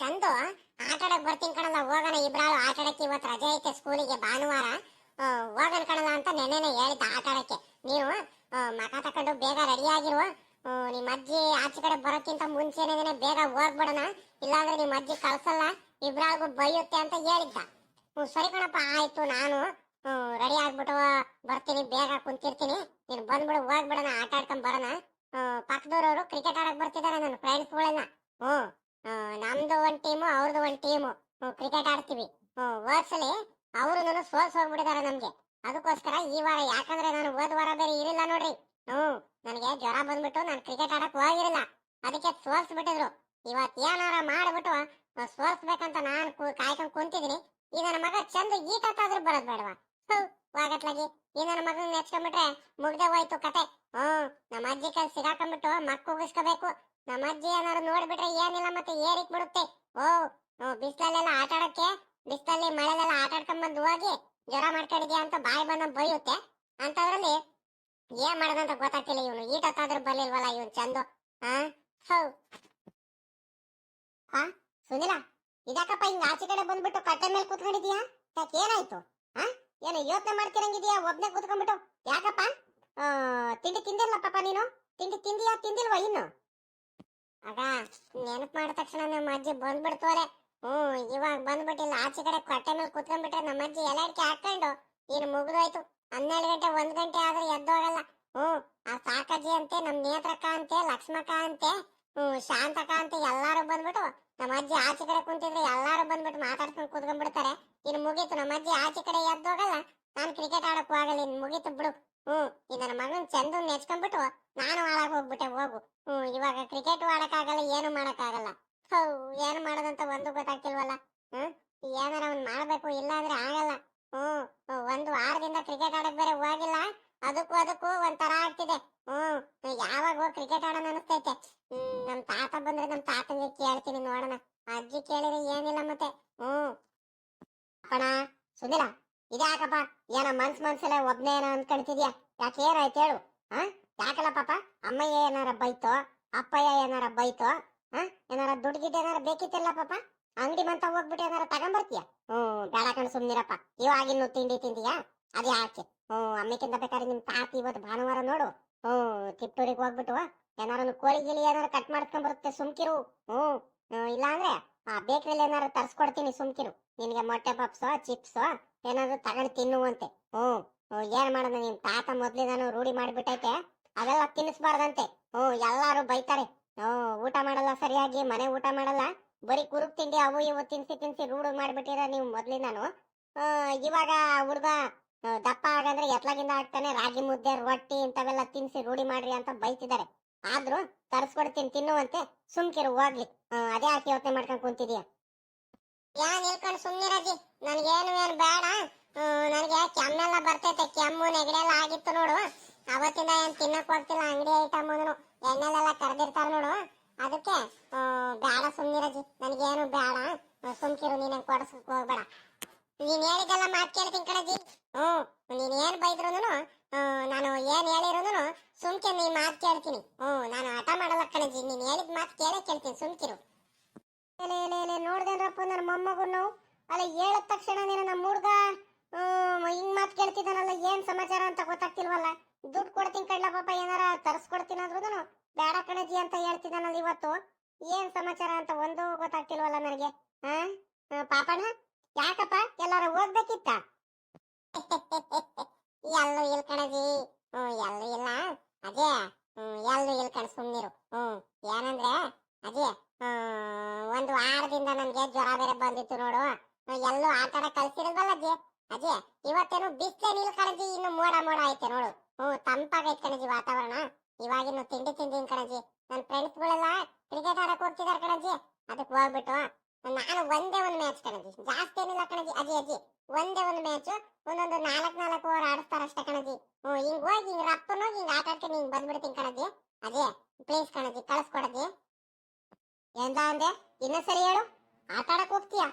ಚಂದು ಆಟ ಆಡಕ್ ಬರ್ತೀನಿ ಕಣಲ್ಲ, ಹೋಗೋಣ ಇಬ್ರಾಳು. ಆಟ ಆಡಕ್ಕೆ ಇವತ್ತು ರಜೆ ಐತೆ ಸ್ಕೂಲಿಗೆ ಭಾನುವಾರ. ಹೋಗೋಣ ಕಣಲ್ಲ ಅಂತ ನೆನ್ನೆನೆ ಹೇಳಿದ್ದ ಆಟ ಆಡಕ್ಕೆ. ನೀವು ಮಕ ತಕೊಂಡು ಬೇಗ ರೆಡಿ ಆಗಿರುವ ನಿಮ್ಮ ಅಜ್ಜಿ ಆಚೆ ಕಡೆ ಬರೋಕ್ಕಿಂತ ಮುಂಚೆನೆ ಬೇಗ ಹೋಗ್ಬಿಡೋಣ. ಇಲ್ಲಾಂದ್ರೆ ನಿಮ್ಮ ಅಜ್ಜಿ ಕಳ್ಸಲ್ಲ, ಇಬ್ರಾಳಿಗೂ ಬೈಯುತ್ತೆ ಅಂತ ಹೇಳಿದ್ದ. ಹ್ಞೂ ಸರಿ ಕಣಪ್ಪ, ಆಯ್ತು. ನಾನು ರೆಡಿ ಆಗ್ಬಿಟ್ಟು ಬರ್ತೀನಿ, ಬೇಗ ಕುಂತಿರ್ತೀನಿ. ನೀನು ಬಂದ್ಬಿಡು, ಹೋಗ್ಬಿಡೋಣ, ಆಟ ಆಡ್ಕೊಂಡ್ ಬರೋಣ. ಪಕ್ಕದವ್ರವ್ರು ಕ್ರಿಕೆಟ್ ಆಡಕ್ ಬರ್ತಿದ್ದಾರೆ ನನ್ನ ಫ್ರೆಂಡ್ಸ್ಗಳೆಲ್ಲ ಹ್ಞೂ ನಮ್ದು ಒಂದ್ ಟೀಮು ಅವ್ರದ್ದು ಒಂದ್ ಟೀಮು ಕ್ರಿಕೆಟ್ ಆಡ್ತೀವಿ. ವರ್ಸಲಿ ಅವರು ಸೋಲ್ಸ್ ಹೋಗ್ಬಿಟ್ಟಿದ್ದಾರೆ ನಮ್ಗೆ. ಅದಕ್ಕೋಸ್ಕರ ಈ ವಾರ, ಯಾಕಂದ್ರೆ ನಾನು ಹೋದ ವಾರ ಬೇರೆ ಇರಲಿಲ್ಲ ನೋಡ್ರಿ. ಹ್ಮ್, ನನಗೆ ಜ್ವರ ಬಂದ್ಬಿಟ್ಟು ನಾನು ಕ್ರಿಕೆಟ್ ಆಡಕ್ ಹೋಗಿರಲಿಲ್ಲ. ಅದಕ್ಕೆ ಸೋಲ್ಸ್ ಬಿಟ್ಟಿದ್ರು. ಇವತ್ ಏನಾರ ಮಾಡ್ಬಿಟ್ಟು ಸೋಲ್ಸ್ಬೇಕಂತ ನಾನು ಕಾಯ್ಕೊಂಡ್ ಕುಂತಿದೀನಿ ಈ ನನ್ನ ಮಗ ಚಂದ ಈಟತ್ತಾದ್ರೂ ಬರೋದ್ ಬೇಡವಾ? ವಾಗಟ್ಲಾಗಿ. ಈ ನನ್ನ ಮಗನ ನೆಚ್ಕೊಂಡ್ಬಿಟ್ರೆ ಮುಗ್ದೆ ಹೋಯ್ತು ಕತೆ. ಹ್ಮ್, ನಮ್ಮ ಅಜ್ಜಿ ಕೈ ಸಿಗಾಕೊಂಡ್ಬಿಟ್ಟು ಮಕ್ಕ ಉಗಿಸ್ಕೋಬೇಕು ನಮ್ಮ ಅಜ್ಜಿ ಏನಾದ್ರು ನೋಡ್ಬಿಟ್ರೆ ಏನಿಲ್ಲ ಮತ್ತೆ ಏರಿಕ್ ಬಿಡುತ್ತೆ ಓ, ಬಿಸ್ಲಲ್ಲೆಲ್ಲ ಆಟ ಆಡಕ್ಕೆ ಬಿಸ್ಲಲ್ಲಿ ಮಳೆಲೆಲ್ಲ ಆಟ ಆಡ್ಕೊಂಡ್ ಬಂದು ಹೋಗಿ ಜ್ವರ ಮಾಡ್ಕೊಂಡಿದ್ಯಾ ಅಂತ ಬಾಯಿ ಬಂದ ಬೈಯುತ್ತೆ. ಅಂತದ್ರಲ್ಲಿ ಏನ್ ಮಾಡದಂತ ಗೊತ್ತಾಗ್ತಿಲ್ಲ ಇವನು. ಈಟತ್ತಾದ್ರೂ ಬರ್ಲಿಲ್ವಲ್ಲ ಇವನ್ ಚಂದ. ಹಾ ಹೌ. ಹಾ ಸುನಿಲ ಇದಕ್ಕಪ್ಪ ಹಿಂಗ ಆಚೆ ಕಡೆ ಬಂದ್ಬಿಟ್ಟು ಕಟ್ಟೆ ಮೇಲೆ ಕೂತ್ಕೊಂಡಿದ್ಯಾ? ಯಾಕೆ ಏನಾಯ್ತು? ಹಾ ಏನು ಯೋಚನೆ ಮಾಡ್ತಿರಂಗಿದ್ಯಾ? ಒಬ್ನೇ ಕೂತ್ಕೊಂಡ್ಬಿಟ್ಟು. ಯಾಕಪ್ಪ? ತಿಂಡಿ ತಿಂದಿಲ್ಲ ಪಾಪ ನೀನು? ತಿಂಡಿ ತಿಂದಿಯಾ? ತಿಂದಿಲ್ವಾ ಇನ್ನು? ಆಗ ನೆನಪು ಮಾಡಿದ ತಕ್ಷಣ ನಮ್ಮ ಅಜ್ಜಿ ಬಂದ್ಬಿಡ್ತೋಲೆ ಹ್ಮ್, ಇವಾಗ ಬಂದ್ಬಿಟ್ಟಿಲ್ಲ. ಆಚೆ ಕಡೆ ಕೊಟ್ಟೆ ಮೇಲೆ ಕುತ್ಕೊಂಡ್ಬಿಟ್ರೆ ನಮ್ಮ ಅಜ್ಜಿ ಎಲ್ಲ ಅಡಿಕೆ ಹಾಕೊಂಡು ಇನ್ನು ಮುಗಿದೋಯ್ತು. ಹನ್ನೆರಡು ಗಂಟೆ, ಒಂದ್ ಗಂಟೆ ಆದ್ರೆ ಎದ್ದೋಗಲ್ಲ. ಹ್ಮ್, ಆ ಸಾಕಜ್ಜಿ ಅಂತೆ ನಮ್ ನೇತ್ರಕ್ಕ ಅಂತೆ, ಲಕ್ಷ್ಮಕ್ಕ ಅಂತೆ, ಹ್ಮ್ ಶಾಂತಕ ಅಂತೆ, ಎಲ್ಲಾರು ಬಂದ್ಬಿಟ್ಟು ನಮ್ಮ ಅಜ್ಜಿ ಆಚೆ ಕಡೆ ಕುಂತಿದ್ರೆ ಎಲ್ಲಾರು ಬಂದ್ಬಿಟ್ಟು ಮಾತಾಡ್ಕೊಂಡು ಕುತ್ಕೊಂಡ್ಬಿಡ್ತಾರೆ. ಇನ್ನು ಮುಗೀತು. ನಮ್ಮ ಅಜ್ಜಿ ಆಚೆ ಕಡೆ ಎದ್ದೋಗಲ್ಲ. ನಾನು ಕ್ರಿಕೆಟ್ ಆಡಕ್ ಹೋಗಲ್ಲ ಇನ್ನು ಮುಗೀತು ಬಿಡು. ಹ್ಮ್, ಈ ನನ್ನ ಮಗನ್ ಚಂದ್ ನೆಚ್ಕೊಂಡ್ಬಿಟ್ಟು ನಾನು ಹಾಳಾಗಿ ಹೋಗ್ಬಿಟ್ಟೆ, ಹೋಗು. ಹ್ಮ್, ಇವಾಗ ಕ್ರಿಕೆಟ್ ಆಡಕ್ಕಾಗಲ್ಲ, ಏನು ಮಾಡಕ್ಕಾಗಲ್ಲ. ಹೌ, ಏನು ಮಾಡೋದಂತ ಒಂದು ಗೊತ್ತಾಗ್ತಿಲ್ವಲ್ಲ? ಹ್ಮ್, ಏನಾರ ಅವ್ನ್ ಮಾಡ್ಬೇಕು ಇಲ್ಲ ಅಂದ್ರೆ ಆಗಲ್ಲ. ಹ್ಮ್, ಒಂದು ವಾರದಿಂದ ಕ್ರಿಕೆಟ್ ಆಡಕ್ ಬೇರೆ ಹೋಗಿಲ್ಲ. ಅದಕ್ಕೂ ಅದಕ್ಕೂ ಒಂಥರ ಆಗ್ತಿದೆ. ಹ್ಮ್, ಯಾವಾಗ ಹೋಗಿ ಕ್ರಿಕೆಟ್ ಆಡೋಣ ಅನಿಸ್ತೈತೆ. ಹ್ಮ್, ನಮ್ ತಾತ ಬಂದ್ರೆ ನಮ್ ತಾತಂಗೆ ಕೇಳ್ತೀನಿ ನೋಡೋಣ. ಅಜ್ಜಿ ಕೇಳಿದ್ರೆ ಏನಿಲ್ಲ ಮತ್ತೆ. ಹ್ಮ್. ಅಪ್ಪಣ ಸುನಿಲ, ಇದ್ಯಾಕಪ್ಪ? ಏನ ಮನ್ಸ್ ಮನ್ಸಲ್ಲ ಒಬ್ನೇ ಏನೋ ಅನ್ಕೊಂತಿದ್ಯಾ ಯಾಕೆ ಏನಾಯ್ತು ಹೇಳು ಹಾ ಯಾಕಲ್ಲ ಪಾಪ? ಅಮ್ಮಯ್ಯ ಏನಾರ ಬೈತೋ? ಅಪ್ಪಯ್ಯ ಏನಾರ ಬೈತೋ? ಹಾ ಏನಾರ ದುಡ್ಡು ಗಿಡ್ಡು ಏನಾರ ಬೇಕಿತ್ತಲ್ಲ ಪಾಪ? ಅಂಗಡಿ ಮಂತ ಹೋಗ್ಬಿಟ್ಟು ಏನಾರ ತಗೊಂಬರ್ತೀಯ? ಹ್ಮ್, ಬೇಡ ಕಣ್ ಸುಮ್ನಿರಪ್ಪ. ಇವಾಗಿನ್ನು ತಿಂಡಿ ತಿಂದಿಯಾ? ಅದೇ ಆಚೆ ಹ್ಮ್ ಅಮ್ಮಿಕಿಂತ ಬೇಕಾದ್ರೆ ನಿಮ್ ತಾತಿ ಇವತ್ತು ಭಾನುವಾರ ನೋಡು. ಹ್ಮ್ ತಿಪ್ಪೂರಿಗೆ ಹೋಗ್ಬಿಟ್ಟು ಏನಾರ ಕೋಳಿ ಗಿಳಿ ಏನಾರ ಕಟ್ ಮಾಡ್ಕೊಂಡ್ ಬರುತ್ತೆ ಸುಮ್ಕಿರು ಇಲ್ಲ ಅಂದ್ರೆ ಆ ಬೇಕ್ರಿಲಿ ಏನಾರ ತರ್ಸ್ಕೊಡ್ತೀನಿ ಸುಮ್ಕಿರು. ನಿನ್ಗೆ ಮೊಟ್ಟೆ ಪಪ್ಸೋ, ಚಿಪ್ಸೋ ಏನಾದ್ರು ತಗೊಂಡು ತಿನ್ನುವಂತೆ. ಹ್ಮ್, ಏನ್ ಮಾಡೋದು ನಿಮ್ ತಾತ ಮೊದ್ಲಿದಾನು ರೂಢಿ ಮಾಡಿಬಿಟ್ಟೈತೆ. ಅವೆಲ್ಲ ತಿನ್ನಿಸ್ಬಾರ್ದಂತೆ ಹ್ಮ್ ಎಲ್ಲಾರು ಬೈತಾರೆ. ಹ್ಮ್ ಊಟ ಮಾಡಲ್ಲ ಸರಿಯಾಗಿ ಮನೆ ಊಟ ಮಾಡಲ್ಲ. ಬರೀ ಕುರುಕ್ ತಿಂಡಿ ಅವು ಇವು ತಿನ್ಸಿ ತಿನ್ಸಿ ರೂಢಿ ಮಾಡ್ಬಿಟ್ಟಿರ ನೀವು ಮೊದ್ಲಿಂದಾನು. ಇವಾಗ ಹುಡುಗ ದಪ್ಪ ಆಗಂದ್ರೆ ಎತ್ಲಾಗಿಂದ ಆಗ್ತಾನೆ ರಾಗಿ ಮುದ್ದೆ ರೊಟ್ಟಿ ಇಂಥವೆಲ್ಲ ತಿನ್ಸಿ ರೂಢಿ ಮಾಡ್ರಿ ಅಂತ ಬೈತಿದ್ದಾರೆ. ಆದ್ರೂ ತರಿಸ್ಕೊಡ್ತೀನಿ ತಿನ್ನುವಂತೆ. ಸುಮ್ಕಿರು ಹೋಗ್ಲಿ. ಅದೇ ಆಕೆ ಯೋಚನೆ ಮಾಡ್ಕೊಂಡ್ ಕುಂತಿದ್ಯಾ. ಯಾನ್ ನಿಲ್ಕೊಂಡು ಸುಮ್ನಿರಜಿ ನನ್ಗೇನು ಏನು ಬೇಡ. ನನಗೆ ಕೆಮ್ಮೆಲ್ಲ ಬರ್ತೈತೆ. ಕೆಮ್ಮು ನೆಗಡಿ ಎಲ್ಲ ಆಗಿತ್ತು ನೋಡು. ಅವತ್ತಿಂದ ಏನು ತಿನ್ನಕ್ ಹೋಗ್ತಿಲ್ಲ, ಅಂಗಡಿ ಐಟಮ್ ಎಣ್ಣೆಲೆಲ್ಲ ಕರೆದಿರ್ತಾರ ನೋಡು. ಅದಕ್ಕೆ ಬೇಡ ಸುಮ್ನಿರಜಿ ನನಗೇನು ಬೇಡ. ಸುಮ್ಕಿರು, ನೀನ್ ಕೊಡ್ಸಕ್ ಹೋಗ್ಬೇಡ. ನೀನ್ ಹೇಳಿದೆಲ್ಲ ಮಾತು ಕೇಳ್ತೀನಿ ಕಣಜಿ. ಹ್ಞೂ ನೀನ್ ಏನ್ ಬೈದ್ರು ನಾನು ಏನು ಹೇಳಿರೋನು ಸುಮ್ಕೆ ನೀ ಮಾತು ಕೇಳ್ತೀನಿ. ಹ್ಞೂ ನಾನು ಹಠ ಮಾಡಲ್ಲ ಕಣಜಿ. ನೀನು ಹೇಳಿದ ಮಾತು ಕೇಳೇ ಕೇಳ್ತೀನಿ, ಸುಮ್ಕಿರು. ಎಲೆ ನನ್ನ ಮೊಮ್ಮಗು ಅಲ್ಲ, ಹೇಳಿದ ತಕ್ಷಣ ನೀನು ನಮ್ಮ ಹುಡ್ಗ ಹಿಂಗ್ ಮಾತ್ ಕೇಳ್ತಿದ್ದಾನಲ್ಲ, ಏನ್ ಸಮಾಚಾರ ಅಂತ ಗೊತ್ತಾಗ್ತಿಲ್ವಲ್ಲ? ದುಡ್ಡು ಕೊಡ್ತೀನಿ ಕಡ್ಲ ಪಾಪ, ಏನಾರ ತರ್ಸ್ಕೊಡ್ತೀನಿ ಅಂದ್ರೂ ಬೇಡ ಕಣಜಿ ಅಂತ ಹೇಳ್ತಿದ್ದಾನಲ್ಲ ಇವತ್ತು. ಏನ್ ಸಮಾಚಾರ ಅಂತ ಒಂದು ಗೊತ್ತಾಗ್ತಿಲ್ವಲ್ಲ ನನಗೆ ಹಾ ಪಾಪಣ್ಣ, ಯಾಕಪ್ಪ? ಎಲ್ಲಾರ ಹೋಗ್ಬೇಕಿತ್ತ? ಎಲ್ಲೂ ಇಲ್ ಕಣಜಿ ಹ್ಮ್, ಎಲ್ಲೂ ಇಲ್ಲ. ಅದೇ ಹ್ಮ್, ಎಲ್ಲೂ ಇಲ್ ಕಣ ಸುಮ್ನಿರು. ಹ್ಮ್, ಏನಂದ್ರೆ ಅದೇ ಒಂದು ವಾರದಿಂದ ನನ್ಗೆ ಜ್ವರ ಬೇರೆ ಬಂದಿತ್ತು ನೋಡು. ಎಲ್ಲೂ ಆ ತರ ಕಳ್ಸಿರಲ್ವಲ್ಲ ಅಜ್ಜಿ? ಅಜ್ಜಿ, ಇವತ್ತೇನು ಬಿಸ್ಲೇನಿಲ್ಲ ಕಣಜಿ ಇನ್ನು ಮೋಡ ಮೋಡ ಐತೆ ನೋಡು. ಹ್ಮ್, ತಂಪಾಗೈತೆ ಕಣಜಿ ವಾತಾವರಣ. ಇವಾಗಿನ್ನು ತಿಂಡಿ ತಿಂದಿನ್ ಕಣಜಿ ನನ್ನ ಫ್ರೆಂಡ್ಸ್ ಗಳೆಲ್ಲ ಕ್ರಿಕೆಟ್ ಆಡಕ್ ಕಣಜಿ ಅದಕ್ಕೆ ಹೋಗ್ಬಿಟ್ಟು, ನಾನು ಒಂದೇ ಒಂದು ಮ್ಯಾಚ್ ಕಣಜಿ ಜಾಸ್ತಿ ಏನಿಲ್ಲ ಕಣಜಿ ಅಜ್ಜಿ ಅಜ್ಜಿ. ಒಂದೇ ಒಂದು ಮ್ಯಾಚ್, ಒಂದೊಂದು ನಾಲ್ಕ್ ನಾಲ್ಕು ಓವರ್ ಆಡಿಸ್ತಾರ ಅಷ್ಟೇ ಕಣಜಿ ಹ್ಮ್, ಹಿಂಗ್ ಹೋಗಿ, ಹಿಂಗ್ ರಪ್ಪನ ಹೋಗಿ ಹಿಂಗ್ ಆಟ ಆಡ್ಕೊಂಡು ಹಿಂಗ್ ಬಂದ್ಬಿಡ್ತೀನಿ ಕಣಜಿ ಅಜ್ಜಿ ಪ್ಲೀಸ್ ಕಣಜಿ ಕಳ್ಸ್ಕೊಡಜಿ ಎಂದ ಅಂದೆ ಇನ್ನ ಸರಿ ಹೇಳು. ಆಟ ಆಡಕ್ ಹೋಗ್ತೀಯಾ?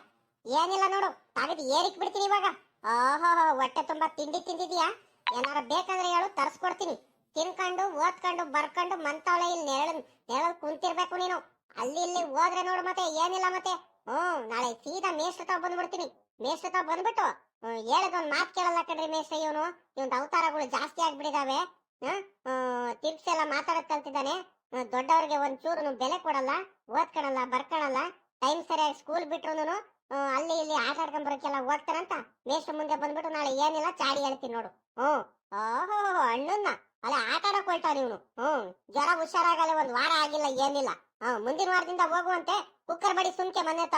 ಏನಿಲ್ಲ ನೋಡು, ತಾಗದ್ ಏರಿಕ್ ಬಿಡ್ತೀನಿ ಇವಾಗ. ಓಹೋ, ಹೊಟ್ಟೆ ತುಂಬಾ ತಿಂಡಿ ತಿಂದಿದ್ಯಾ? ಏನಾರ ಬೇಕಂದ್ರೆ ಹೇಳು, ತರ್ಸ್ಕೊಡ್ತೀನಿ. ತಿನ್ಕೊಂಡು, ಓದ್ಕೊಂಡು, ಬರ್ಕೊಂಡು ಮಂತಾವಲೆ ಇಲ್ಲಿ ನೆರಳ ನೇಳಲ್ ಕುಂತಿರ್ಬೇಕು ನೀನು. ಅಲ್ಲಿ ಇಲ್ಲಿ ಹೋದ್ರೆ ನೋಡು ಮತ್ತೆ, ಏನಿಲ್ಲ ಮತ್ತೆ. ಹ್ಮ್, ನಾಳೆ ಸೀದಾ ಮೇಷ್ಟ್ರ ಬಂದ್ಬಿಡ್ತೀನಿ. ಮೇಷ್ಟ್ರ ಬಂದ್ಬಿಟ್ಟು ಹೇಳದೊಂದ್ ಮಾತ್ ಕೇಳಲ್ಲ ಕಣ್ರಿ ಮೇಷ್ಟ್ರ ಇವನು. ಇವನ್ ಅವತಾರಗಳು ಜಾಸ್ತಿ ಆಗ್ಬಿಟ್ಟಿದಾವೆ. ಹ್ಮ್ ಎಲ್ಲ ಮಾತಾಡಕ್ ಕಲ್ತಿದ್ದಾನೆ. ಹ್ಮ್, ಒಂದ್ ಚೂರು ಬೆಲೆ ಕೊಡಲ್ಲ ಓದ್ಕೊಳಲ್ಲ ಬರ್ಕೊಳಲ್ಲ ಟೈಮ್ ಸರಿಯಾಗಿ ಸ್ಕೂಲ್ ಬಿಟ್ರು ಅಲ್ಲಿ ಇಲ್ಲಿ ಆಟ ಆಡ್ಕೊಂಡ್ ಬರೋಕೆಲ್ಲ ಹೋಗ್ತಾರಂತ ಮೇಷ್ಟ್ರ ಮುಂದೆ ಬಂದ್ಬಿಟ್ಟು ನಾಳೆ ಏನಿಲ್ಲ ಚಾಡಿ ಹೇಳ್ತೀನಿ ನೋಡು. ಹ್ಮ್. ಓಹೋ ಅಣ್ಣನ್ನ. ಅಲ್ಲ ಆಟ ಆಡಕ್ ಹೊಲ್ತಾನ ಇವನು. ಹ್ಮ್. ಜ್ವರ ಹುಷಾರಾಗಲ್ಲ ಒಂದ್ ವಾರ ಆಗಿಲ್ಲ ಏನಿಲ್ಲ. ಹ್ಮ್ ಮುಂದಿನ ವಾರದಿಂದ ಹೋಗುವಂತೆ ಕುಕ್ಕರ್ ಬಡಿ ಸುಮ್ಕೆ ಮನೆ ತ